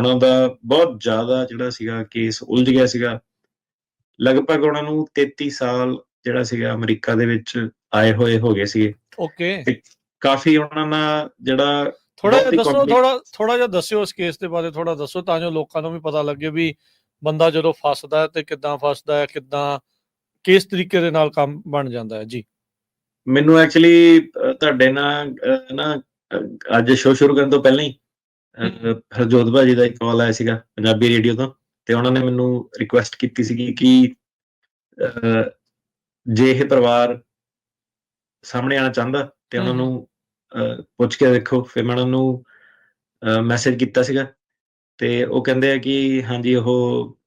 ਉਹਨਾਂ ਦਾ ਬਹੁਤ ਜ਼ਿਆਦਾ ਜਿਹੜਾ ਸੀਗਾ ਕੇਸ ਉਲਝ ਗਿਆ ਸੀਗਾ। ਲਗਭਗ ਉਹਨਾਂ ਨੂੰ 33 ਸਾਲ ਜਿਹੜਾ ਸੀਗਾ ਅਮਰੀਕਾ ਦੇ ਵਿੱਚ ਆਏ ਹੋਏ ਹੋ ਗਏ ਸੀਗੇ। ਓਕੇ ਕਾਫੀ ਉਹਨਾਂ ਨਾਲ ਜਿਹੜਾ ਥੋੜਾ ਜਿਹਾ ਦੱਸੋ ਥੋੜਾ ਥੋੜਾ ਜਿਹਾ ਦੱਸਿਓ ਇਸ ਕੇਸ ਦੇ ਬਾਰੇ ਥੋੜਾ ਦੱਸੋ ਤਾਂ ਜੋ ਲੋਕਾਂ ਨੂੰ ਵੀ ਪਤਾ ਲੱਗੇ ਵੀ ਬੰਦਾ ਜਦੋਂ ਫਸਦਾ ਹੈ ਤੇ ਕਿੱਦਾਂ ਫਸਦਾ ਹੈ ਕਿੱਦਾਂ ਕਿਸ ਤਰੀਕੇ ਦੇ ਨਾਲ ਕੰਮ ਬਣ ਜਾਂਦਾ ਹੈ। ਜੀ। ਮੈਨੂੰ ਐਕਚੁਅਲੀ ਤੁਹਾਡੇ ਨਾਲ ਨਾ ਅੱਜ ਸ਼ੋਅ ਸ਼ੁਰੂ ਕਰਨ ਤੋਂ ਪਹਿਲਾਂ ਹੀ ਹਰਜੋਤ ਭਾਜੀ ਦਾ ਇੱਕ ਕਾਲ ਆਇਆ ਸੀਗਾ ਪੰਜਾਬੀ ਰੇਡੀਓ ਤੋਂ ਤੇ ਉਹਨਾਂ ਨੇ ਮੈਨੂੰ ਰਿਕੁਐਸਟ ਕੀਤੀ ਸੀਗੀ ਕਿ ਜੇ ਇਹ ਪਰਿਵਾਰ ਸਾਹਮਣੇ ਆਣਾ ਚਾਹੁੰਦਾ ਤੇ ਉਹਨਾਂ। ਨੂੰ ਪੁੱਛ ਕੇ ਦੇਖੋ ਫਿਰ ਮੈਂ ਉਹਨਾਂ ਨੂੰ ਮੈਸੇਜ ਕੀਤਾ ਸੀਗਾ ਤੇ ਉਹ ਕਹਿੰਦੇ ਆ ਕਿ ਹਾਂਜੀ ਉਹ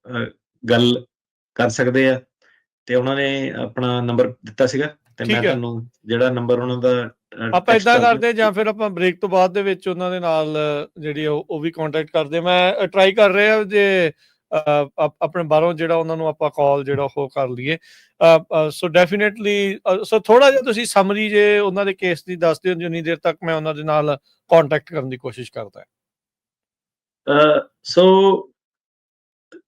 ਗੱਲ ਕਰ ਸਕਦੇ ਆ ਤੇ ਉਹਨਾਂ ਨੇ ਆਪਣਾ ਨੰਬਰ ਦਿੱਤਾ ਸੀਗਾ ਤੇ ਮੈਂ। ਤੁਹਾਨੂੰ ਜਿਹੜਾ ਨੰਬਰ ਉਹਨਾਂ ਦਾ ਆਪਾਂ ਇਦਾਂ। ਕਰਦੇ ਜਾਂ ਫਿਰ ਆਪਾਂ ਬ੍ਰੇਕ ਤੋਂ ਬਾਅਦ ਦੇ ਵਿੱਚ ਉਹਨਾਂ ਦੇ ਨਾਲ ਜਿਹੜੀ ਉਹ ਵੀ ਕੰਟੈਕਟ ਕਰਦੇ। ਮੈਂ ਟਰਾਈ ਕਰ ਰਿਹਾ ਜੇ ਆਪਣੇ ਬਾਹਰੋਂ ਜਿਹੜਾ ਉਹਨਾਂ ਨੂੰ ਆਪਾਂ ਕਾਲ ਜਿਹੜਾ ਉਹ ਕਰ ਲਈਏ। ਸੋ ਡੈਫੀਨਿਟਲੀ ਸੋ ਥੋੜਾ ਜਿਹਾ ਤੁਸੀਂ ਸਮਰੀ ਜੇ ਉਹਨਾਂ ਦੇ ਕੇਸ ਦੀ ਦੱਸ ਦਿਓ ਜਿੰਨੀ ਦੇਰ ਤੱਕ ਮੈਂ ਉਹਨਾਂ ਦੇ ਨਾਲ ਕੰਟੈਕਟ ਕਰਨ ਦੀ ਕੋਸ਼ਿਸ਼ ਕਰਦਾ। ਸੋ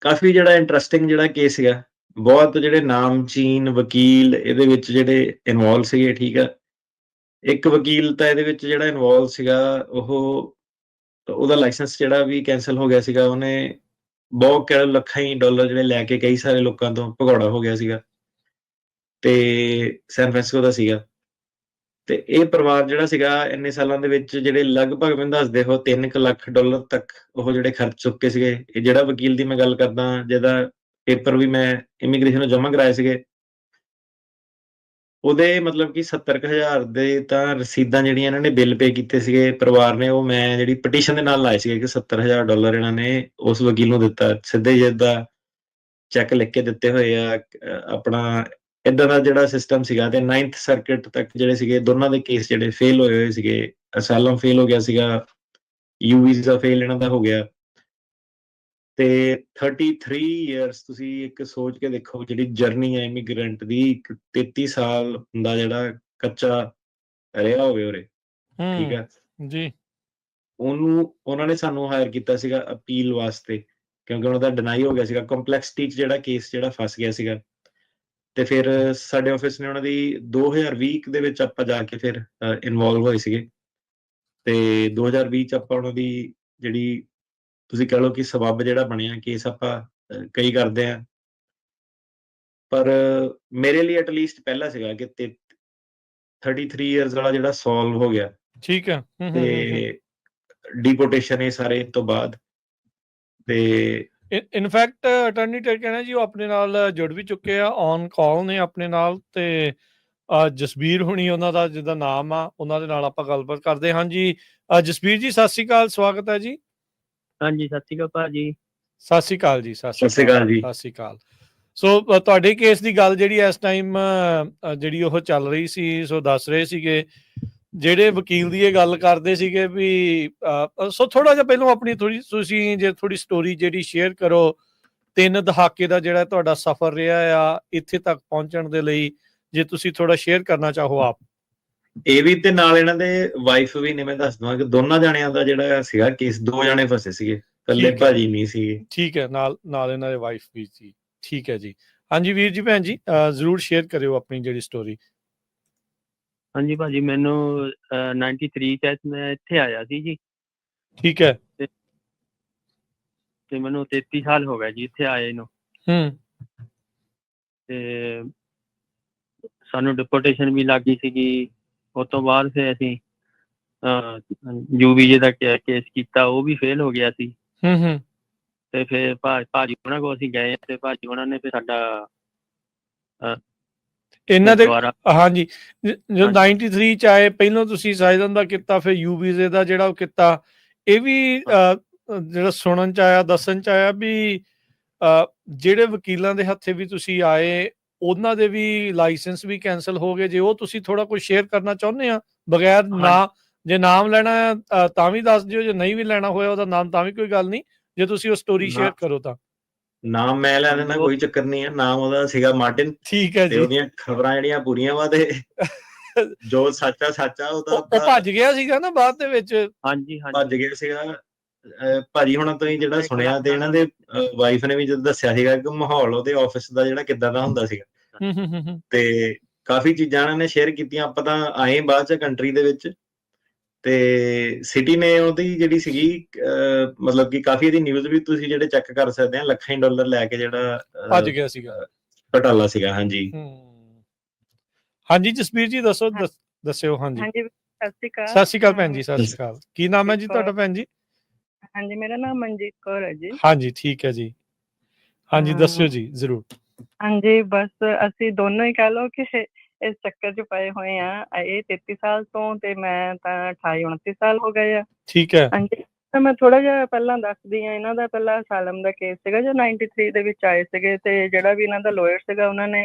ਕਾਫੀ ਜਿਹੜਾ ਇੰਟਰਸਟਿੰਗ ਜਿਹੜਾ ਕੇਸ ਸੀਗਾ। ਬਹੁਤ ਜਿਹੜੇ ਨਾਮਚੀਨ ਵਕੀਲ ਇਹਦੇ ਵਿੱਚ ਜਿਹੜੇ ਇਨਵੋਲਵ ਸੀਗੇ ਠੀਕ ਆ। ਇੱਕ ਵਕੀਲ ਤਾਂ ਇਹਦੇ ਵਿੱਚ ਜਿਹੜਾ ਇਨਵੋਲਵ ਸੀਗਾ, ਉਹ ਉਹਦਾ ਲਾਇਸੈਂਸ ਜਿਹੜਾ ਵੀ ਕੈਨਸਲ ਹੋ ਗਿਆ ਸੀਗਾ, ਉਹਨੇ ਬਹੁਤ ਕਹਿ ਲੱਖਾਂ ਹੀ ਡਾਲਰ ਜਿਹੜੇ ਲੈ ਕੇ ਕਈ ਸਾਰੇ ਲੋਕਾਂ ਤੋਂ ਭਗੌੜਾ ਹੋ ਗਿਆ ਸੀਗਾ। ਤੇ ਸੈਨ ਫ੍ਰਾਂਸਿਸਕੋ ਦਾ ਸੀਗਾ। ਤੇ ਇਹ ਪਰਿਵਾਰ ਜਿਹੜਾ ਸੀਗਾ, ਇੰਨੇ ਸਾਲਾਂ ਦੇ ਵਿੱਚ ਜਿਹੜੇ ਲਗਭਗ ਮੈਨੂੰ ਦੱਸਦੇ ਹੋ 3 ਲੱਖ ਡਾਲਰ ਤੱਕ ਉਹ ਜਿਹੜੇ ਖਰਚ ਚੁੱਕੇ ਸੀਗੇ। ਇਹ ਜਿਹੜਾ ਵਕੀਲ ਦੀ ਮੈਂ ਗੱਲ ਕਰਦਾ, ਜਿਹਦਾ ਪੇਪਰ ਵੀ ਮੈਂ ਇਮੀਗ੍ਰੇਸ਼ਨ ਨੂੰ ਜਮ੍ਹਾਂ ਕਰਾਏ ਸੀਗੇ ਉਹਦੇ ਮਤਲਬ ਕਿ 70000 ਦੇ ਤਾਂ ਰਸੀਦਾਂ ਜਿਹੜੀਆਂ ਇਹਨਾਂ ਨੇ ਬਿੱਲ ਪੇ ਕੀਤੇ ਸੀਗੇ, ਪਰਿਵਾਰ ਨੇ ਉਹ ਮੈਂ ਜਿਹੜੀ ਪਟੀਸ਼ਨ ਦੇ ਨਾਲ ਲਾਏ ਸੀਗੇ ਕਿ 70000 ਡਾਲਰ ਇਹਨਾਂ ਨੇ ਉਸ ਵਕੀਲ ਨੂੰ ਦਿੱਤਾ। ਸਿੱਧੇ ਜਿੱਦਾਂ ਚੈੱਕ ਲਿਖ ਕੇ ਦਿੱਤੇ ਹੋਏ ਆ ਆਪਣਾ ਇਦਾਂ ਦਾ ਜਿਹੜਾ ਸਿਸਟਮ ਸੀਗਾ ਤੇ 9th ਸਰਕਟ ਤੱਕ ਜਿਹੜੇ ਸੀਗੇ, ਦੋਨਾਂ ਦੇ ਕੇਸ ਜਿਹੜੇ ਫੇਲ ਹੋਏ ਹੋਏ ਸੀਗੇ ਅਸਾਲਮ ਫੇਲ ਹੋ ਗਿਆ ਸੀਗਾ ਯੂ ਵੀਜ਼ਾ ਫੇਲ ਇਹਨਾਂ ਦਾ ਹੋ ਗਿਆ। ਤੇ 33 ਇਅਰਸ ਤੁਸੀਂ ਇੱਕ ਸੋਚ ਕੇ ਦੇਖੋ ਜਿਹੜੀ ਜਰਨੀ ਹੈ ਇਮੀਗ੍ਰੈਂਟ ਦੀ ਇੱਕ 33 ਸਾਲ ਦਾ ਜਿਹੜਾ ਕੱਚਾ ਰਿਹਾ ਹੋਵੇ ਉਰੇ ਠੀਕ ਹੈ? ਜੀ। ਉਹਨੂੰ ਉਹਨਾਂ ਨੇ ਸਾਨੂੰ ਹਾਇਰ ਕੀਤਾ ਸੀਗਾ ਅਪੀਲ ਵਾਸਤੇ ਕਿਉਂਕਿ ਉਹਨਾਂ ਦਾ ਡਿਨਾਈ ਹੋ ਗਿਆ ਸੀਗਾ ਕੰਪਲੈਕਸਿਟੀ ਚ ਜਿਹੜਾ ਕੇਸ ਜਿਹੜਾ ਫਸ ਗਿਆ ਸੀਗਾ। ਤੇ ਫਿਰ ਸਾਡੇ ਆਫਿਸ ਨੇ ਉਹਨਾਂ ਦੀ 2020 ਦੇ ਵਿੱਚ ਆਪਾਂ ਜਾ ਕੇ ਫਿਰ ਇਨਵੋਲਵ ਹੋਏ ਸੀਗੇ। ਤੇ 2020 ਚ ਆਪਾਂ ਉਹਨਾਂ ਦੀ ਜਿਹੜੀ ਤੁਸੀਂ ਕਹ ਲਓ ਕਿ ਸਬੱਬ ਜਿਹੜਾ ਬਣਿਆ ਕੇਸ ਆਪਾਂ ਕਈ ਕਰਦੇ ਆ ਪਰ ਮੇਰੇ ਲਈ ਐਟ ਲੀਸਟ ਪਹਿਲਾ ਸੀਗਾ ਕਿ ਤੇ 33 ਇਅਰਸ ਵਾਲਾ ਜਿਹੜਾ ਸੋਲਵ ਹੋ ਗਿਆ। ਠੀਕ ਹੈ। ਤੇ ਡਿਪੋਰਟੇਸ਼ਨ ਇਹ ਸਾਰੇ ਤੋਂ ਬਾਅਦ ਤੇ ਇਨਫੈਕਟ ਅਟਾਰਨੀ ਟੇਕ ਕਹਿੰਦਾ ਜੀ ਉਹ ਆਪਣੇ ਨਾਲ ਜੁੜ ਵੀ ਚੁੱਕੇ ਆ ਔਨ ਕਾਲ ਨੇ ਆਪਣੇ ਨਾਲ ਤੇ ਜਸਬੀਰ ਹੁਣੀ ਉਹਨਾਂ ਦਾ ਜਿਹਦਾ ਨਾਮ ਆ ਉਹਨਾਂ ਦੇ ਨਾਲ ਆਪਾਂ ਗੱਲਬਾਤ ਕਰਦੇ ਹਾਂ ਜੀ। ਜਸਬੀਰ ਜੀ ਸਤਿ ਸ਼੍ਰੀ ਅਕਾਲ ਸਵਾਗਤ ਹੈ ਜੀ। ਹਾਂਜੀ ਸਤਿ ਸ਼੍ਰੀ ਅਕਾਲ ਭਾਜੀ ਸਤਿ ਸ਼੍ਰੀ ਅਕਾਲ ਜੀ ਸਤਿ ਸ਼੍ਰੀ ਅਕਾਲ ਜੀ। ਸਤਿ ਸ਼੍ਰੀ ਅਕਾਲ। ਸੋ ਅ, ਤੁਹਾਡੇ ਕੇਸ ਦੀ ਗੱਲ ਜਿਹੜੀ ਇਸ ਟਾਈਮ ਜਿਹੜੀ ਉਹ ਚੱਲ ਰਹੀ ਸੀ ਸੋ ਦੱਸ ਰਹੇ ਸੀਗੇ। ਜਿਹੜੇ ਵਕੀਲ ਦੀ ਇਹ ਗੱਲ ਕਰਦੇ ਸੀਗੇ ਵੀ ਅ, ਸੋ ਥੋੜਾ ਜਿਹਾ ਪਹਿਲਾਂ ਆਪਣੀ ਥੋੜੀ ਤੁਸੀਂ ਜੇ ਥੋੜੀ ਸਟੋਰੀ ਜਿਹੜੀ ਸ਼ੇਅਰ ਕਰੋ ਤਿੰਨ ਦਹਾਕੇ ਦਾ ਜਿਹੜਾ ਤੁਹਾਡਾ ਸਫ਼ਰ ਰਿਹਾ ਆ ਇੱਥੇ ਤੱਕ ਪਹੁੰਚਣ ਦੇ ਲਈ ਜੇ ਤੁਸੀਂ ਥੋੜਾ ਸ਼ੇਅਰ ਕਰਨਾ ਚਾਹੋ ਆਪ। ਇਹ ਵੀ ਤੇ ਨਾਲ ਇਹਨਾਂ ਦੇ ਵਾਈਫ ਵੀ ਨੇ ਮੈਂ ਦੱਸ ਦਵਾਂ ਕਿ ਦੋਨਾਂ ਜਾਣਿਆਂ ਦਾ ਜਿਹੜਾ ਸੀਗਾ ਕੇਸ ਦੋ ਜਾਣੇ ਫਸੇ ਸੀਗੇ ਇਕੱਲੇ। ਭਾਜੀ ਨਹੀਂ ਸੀਗੇ। ਠੀਕ ਹੈ ਨਾਲ ਨਾਲ ਇਹਨਾਂ ਦੇ ਵਾਈਫ ਵੀ ਸੀ। ਠੀਕ ਹੈ ਜੀ। ਹਾਂਜੀ ਵੀਰ ਜੀ ਭੈਣ ਜੀ ਜ਼ਰੂਰ ਸ਼ੇਅਰ ਕਰਿਓ ਆਪਣੀ ਜਿਹੜੀ ਸਟੋਰੀ ਹਾਂਜੀ ਭਾਜੀ ਮੈਨੂੰ ਅਹ, 93 ਚ ਮੈਂ ਇੱਥੇ ਆਇਆ ਸੀ ਜੀ। ਠੀਕ ਹੈ। ਤੇ ਮੈਨੂੰ 33 ਸਾਲ ਹੋ ਗਏ ਜੀ ਇੱਥੇ ਆਏ ਨੂੰ। ਹੂੰ। ਤੇ ਸਾਨੂੰ ਡਿਪੋਰਟੇਸ਼ਨ ਵੀ ਲੱਗੀ ਸੀਗੀ। ਉਸ ਤੋਂ ਬਾਅਦ ਫਿਰ ਅਸੀਂ ਯੂਵੀਜੇ ਦਾ ਕੇਸ ਕੀਤਾ ਉਹ ਵੀ ਫੇਲ ਹੋ ਗਿਆ ਸੀ। ਹੂੰ ਹੂੰ। ਤੇ ਫਿਰ ਭਾਜੀ ਉਹਨਾਂ ਕੋਲ ਅਸੀਂ ਗਏ ਤੇ ਭਾਜੀ ਉਹਨਾਂ ਨੇ ਫਿਰ ਸਾਡਾ ਇਹਨਾਂ ਦੇ ਹਾਂਜੀ ਜ- ਜਦੋਂ ਹਾਂਜੀ। 93 ਚ ਆਏ ਪਹਿਲਾਂ ਤੁਸੀਂ ਸਾਇਦਨ ਦਾ ਕੀਤਾ ਫਿਰ ਯੂ ਵੀਜ਼ੇ ਦਾ ਜਿਹੜਾ ਉਹ ਕੀਤਾ ਇਹ ਵੀ ਜਿਹੜਾ ਸੁਣਨ ਚ ਆਇਆ ਦੱਸਣ ਚ ਆਇਆ ਵੀ ਜਿਹੜੇ ਵਕੀਲਾਂ ਦੇ ਹੱਥੇ ਵੀ ਤੁਸੀਂ ਆਏ ਉਹਨਾਂ ਦੇ ਵੀ ਲਾਇਸੈਂਸ ਵੀ ਕੈਨਸਲ ਹੋ ਗਏ। ਜੇ ਉਹ ਤੁਸੀਂ ਥੋੜਾ ਕੁਝ ਸ਼ੇਅਰ ਕਰਨਾ ਚਾਹੁੰਦੇ ਆ ਬਗੈਰ ਨਾ ਜੇ ਨਾਮ ਲੈਣਾ ਹੈ, ਤਾਂ ਵੀ ਦੱਸ ਦਿਓ ਜੇ ਨਹੀਂ ਵੀ ਲੈਣਾ ਹੋਇਆ ਉਹਦਾ ਨਾਮ ਤਾਂ ਵੀ ਕੋਈ ਗੱਲ ਨਹੀਂ। ਜੇ ਤੁਸੀਂ ਉਹ ਸਟੋਰੀ। ਸ਼ੇਅਰ ਕਰੋ ਤਾਂ। ਨਾਮ ਮੈਂ ਲੈ ਲੈਣਾ ਕੋਈ ਚੱਕਰ ਨਹੀਂ ਹੈ। ਨਾਮ ਉਹਦਾ ਸੀਗਾ ਮਾਰਟਿਨ। ਠੀਕ ਹੈ ਜੀ। ਉਹਦੀਆਂ ਖਬਰਾਂ ਜਿਹੜੀਆਂ ਪੂਰੀਆਂ ਵਾ ਤੇ ਜੋ ਸੱਚਾ ਸੱਚਾ ਉਹ ਤਾਂ ਉਹ ਭੱਜ ਗਿਆ ਸੀਗਾ ਨਾ ਬਾਅਦ ਦੇ ਵਿੱਚ। ਹਾਂਜੀ ਹਾਂਜੀ। ਭੱਜ ਗਿਆ ਸੀਗਾ। ਭਾਜੀ ਹੁਣਾਂ ਤੋਂ ਹੀ ਜਿਹੜਾ ਸੁਣਿਆ ਤੇ ਇਹਨਾਂ ਦੇ ਵਾਈਫ ਨੇ ਵੀ ਜਦੋਂ ਦੱਸਿਆ ਸੀਗਾ ਕਿ ਮਾਹੌਲ ਉਹਦੇ ਆਫਿਸ ਦਾ ਜਿਹੜਾ ਕਿੱਦਾਂ ਦਾ ਹੁੰਦਾ ਸੀਗਾ। ਹੂੰ ਹੂੰ ਹੂੰ ਹੂੰ। ਤੇ ਕਾਫੀ ਚੀਜ਼ਾਂ ਇਹਨਾਂ ਨੇ ਸ਼ੇਅਰ ਕੀਤੀਆਂ ਆਪਾਂ ਤਾਂ ਆਏ ਬਾਅਦ ਚ ਕੰਟਰੀ ਦੇ ਵਿੱਚ। ਤੇ ਸਿਟੀ ਨੇ ਉਹਦੀ ਜਿਹੜੀ ਸੀਗੀ ਮਤਲਬ ਕਿ ਕਾਫੀ ਇਹਦੀ ਨਿਊਜ਼ ਵੀ ਤੁਸੀਂ ਜਿਹੜੇ ਚੈੱਕ ਕਰ ਸਕਦੇ ਆ ਲੱਖਾਂ ਡਾਲਰ ਲੈ ਕੇ ਜਿਹੜਾ ਭੱਜ ਗਿਆ ਸੀਗਾ। ਘਟਾਲਾ ਸੀਗਾ ਹਾਂਜੀ। ਹਾਂਜੀ ਜਸਬੀਰ ਜੀ ਦੱਸੋ ਦੱਸ- ਦੱਸਿਓ ਹਾਂਜੀ। ਹਾਂਜੀ ਸਤਿ ਸ਼੍ਰੀ ਅਕਾਲ। ਸਤਿ ਸ਼੍ਰੀ ਅਕਾਲ ਭੈਣ ਜੀ ਸਤਿ ਸ਼੍ਰੀ ਅਕਾਲ। ਕੀ ਨਾਮ ਹੈ ਜੀ ਤੁਹਾਡਾ ਭੈਣ ਜੀ? ਹਾਂਜੀ ਮੇਰਾ ਨਾਮ ਮਨਜੀਤ ਕੌਰ ਹੈ ਜੀ। ਹਾਂਜੀ ਠੀਕ ਹੈ ਜੀ। ਹਾਂਜੀ ਹਾਂ। ਦੱਸਿਓ ਜੀ ਜ਼ਰੂਰ। ਹਾਂਜੀ ਬਸ ਅਸੀਂ ਦੋਨੋਂ ਹੀ ਕਹ ਲਓ ਕਿ ਇਸ ਚੱਕਰ 'ਚ ਪਏ ਹੋਏ ਆ ਇਹ 33 ਸਾਲ ਤੋਂ ਤੇ ਮੈਂ ਤਾਂ 28 29 ਸਾਲ ਹੋ ਗਏ ਆ। ਠੀਕ ਹੈ। ਹਾਂਜੀ ਤਾਂ ਮੈਂ ਥੋੜਾ ਜਿਹਾ ਪਹਿਲਾਂ ਦੱਸਦੀ ਆ ਇਹਨਾਂ ਦਾ ਪਹਿਲਾਂ ਸਾਲਮ ਦਾ ਕੇਸ ਸੀਗਾ ਜੋ 93 ਦੇ ਵਿੱਚ ਆਏ ਸੀਗੇ ਤੇ ਜਿਹੜਾ ਵੀ ਇਹਨਾਂ ਦਾ ਲਾਇਰ ਸੀਗਾ ਉਹਨਾਂ ਨੇ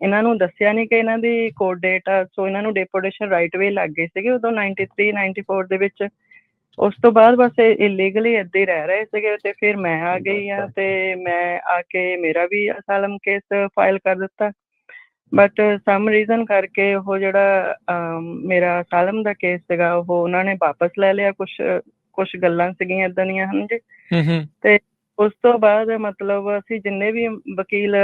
ਇਹਨਾਂ ਨੂੰ ਦੱਸਿਆ ਨਹੀਂ ਕਿ ਇਹਨਾਂ ਦੀ ਕੋਰਟ ਡੇਟ ਆ ਸੋ ਇਹਨਾਂ ਨੂੰ ਡਿਪੋਰਟੇਸ਼ਨ ਰਾਈਟ ਵੇ ਲੱਗ ਗਈ ਸੀਗੀ। ਉਦੋਂ 93 94 ਦੇ ਵਿੱਚ ਉਸ ਤੋਂ ਬਾਅਦ ਬਸ ਇਲੀਗਲੀ ਇੱਦਾਂ ਹੀ ਰਹਿ ਰਹੇ ਸੀਗੇ ਤੇ ਫਿਰ ਮੈਂ ਆ ਗਈ ਆ ਤੇ ਮੈਂ ਆ ਕੇ ਮੇਰਾ ਵੀ ਅਸਾਲਮ ਕੇਸ ਫਾਈਲ ਕਰ ਦਿੱਤਾ। ਬਟ ਸਮ ਰੀਜ਼ਨ ਕਰਕੇ ਉਹ ਜਿਹੜਾ ਮੇਰਾ ਅਸਾਲਮ ਦਾ ਕੇਸ ਸੀਗਾ ਉਹ ਉਹਨਾਂ ਨੇ ਵਾਪਸ ਲੈ ਲਿਆ ਕੁਝ ਕੁਝ ਗੱਲਾਂ ਸੀਗੀਆਂ ਇਦਾਂ ਦੀਆਂ ਹਨ ਜੀ ਹੂੰ। ਹੂੰ ਉਸ ਤੋਂ ਬਾਅਦ ਮਤਲਬ ਅਸੀਂ ਜਿੰਨੇ ਵੀ ਵਕੀਲ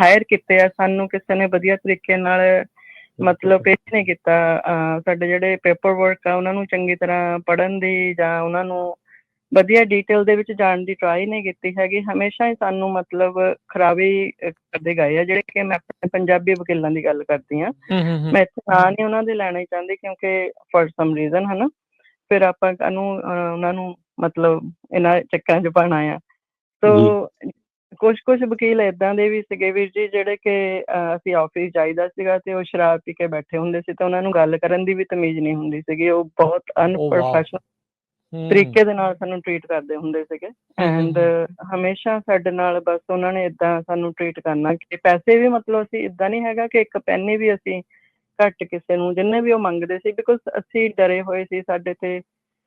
ਹਾਇਰ ਕੀਤੇ ਆ ਸਾਨੂੰ ਕਿਸੇ ਨੇ ਵਧੀਆ ਤਰੀਕੇ ਨਾਲ ਮਤਲਬ ਪੇਸ਼ ਨਹੀਂ ਕੀਤਾ ਸਾਡੇ ਜਿਹੜੇ ਪੇਪਰ ਵਰਕ ਆ ਉਹਨਾਂ ਨੂੰ ਚੰਗੀ ਤਰ੍ਹਾਂ ਪੜਨ ਦੀ ਜਾਂ ਉਹਨਾਂ ਨੂੰ ਵਧੀਆ ਡਿਟੇਲ ਦੇ ਵਿੱਚ ਜਾਣ ਦੀ ਟਰਾਈ ਨਹੀਂ ਕੀਤੀ ਹੈਗੀ। ਹਮੇਸ਼ਾ ਹੀ ਸਾਨੂੰ ਮਤਲਬ ਖਰਾਬੀ ਕਰਦੇ ਗਏ ਆ ਜਿਹੜੇ ਕਿ ਮੈਂ ਆਪਣੇ ਪੰਜਾਬੀ ਵਕੀਲਾਂ ਦੀ ਗੱਲ ਕਰਦੀ ਆ ਮੈਂ ਇੱਥੇ ਨਾਂ ਨਹੀਂ ਉਹਨਾਂ ਦੇ ਲੈਣਾ ਚਾਹੁੰਦੀ ਕਿਉਂਕਿ ਫॉर ਸਮ ਰੀਜ਼ਨ ਹਨਾ। ਫਿਰ ਆਪਾਂ ਕਾਨੂੰ ਉਹਨਾਂ ਨੂੰ ਮਤਲਬ ਇਹਨਾਂ ਚੱਕਰਾਂ 'ਚ ਪਾਣਾ ਆ। ਸੋ ਕੁਝ ਕੁਝ ਵਕੀਲ ਇਦਾਂ ਦੇ ਵੀ ਸੀਗੇ ਵੀਰ ਜੀ ਜਿਹੜੇ ਕਿ ਅਸੀਂ ਆਫਿਸ ਜਾਈਦਾ ਸੀਗਾ ਤੇ ਉਹ ਸ਼ਰਾਬ ਪੀ ਕੇ ਬੈਠੇ ਹੁੰਦੇ ਸੀ ਤੇ ਉਹਨਾਂ ਨੂੰ ਗੱਲ ਕਰਨ ਦੀ ਵੀ ਤਮੀਜ਼ ਨਹੀਂ ਹੁੰਦੀ ਸੀਗੀ। ਉਹ ਬਹੁਤ ਅਨਪ੍ਰੋਫੈਸ਼ਨਲ। ਤਰੀਕੇ ਦੇ ਨਾਲ ਸਾਨੂੰ ਟਰੀਟ ਕਰਦੇ ਹੁੰਦੇ ਸੀਗੇ। ਐਂਡ ਹਮੇਸ਼ਾ ਸਾਡੇ ਨਾਲ ਬਸ ਉਹਨਾਂ ਨੇ ਇਦਾਂ ਸਾਨੂੰ ਟਰੀਟ ਕਰਨਾ ਕਿ ਪੈਸੇ ਵੀ ਮਤਲਬ ਅਸੀਂ ਇਦਾਂ ਨਹੀਂ ਹੈਗਾ ਕਿ ਇੱਕ ਪੈਨੀ ਵੀ ਅਸੀਂ ਘੱਟ ਕਿਸੇ ਨੂੰ ਜਿੰਨੇ ਵੀ ਉਹ ਮੰਗਦੇ ਸੀ ਬਿਕੋਜ਼ ਅਸੀਂ ਡਰੇ ਹੋਏ ਸੀ ਸਾਡੇ ਤੇ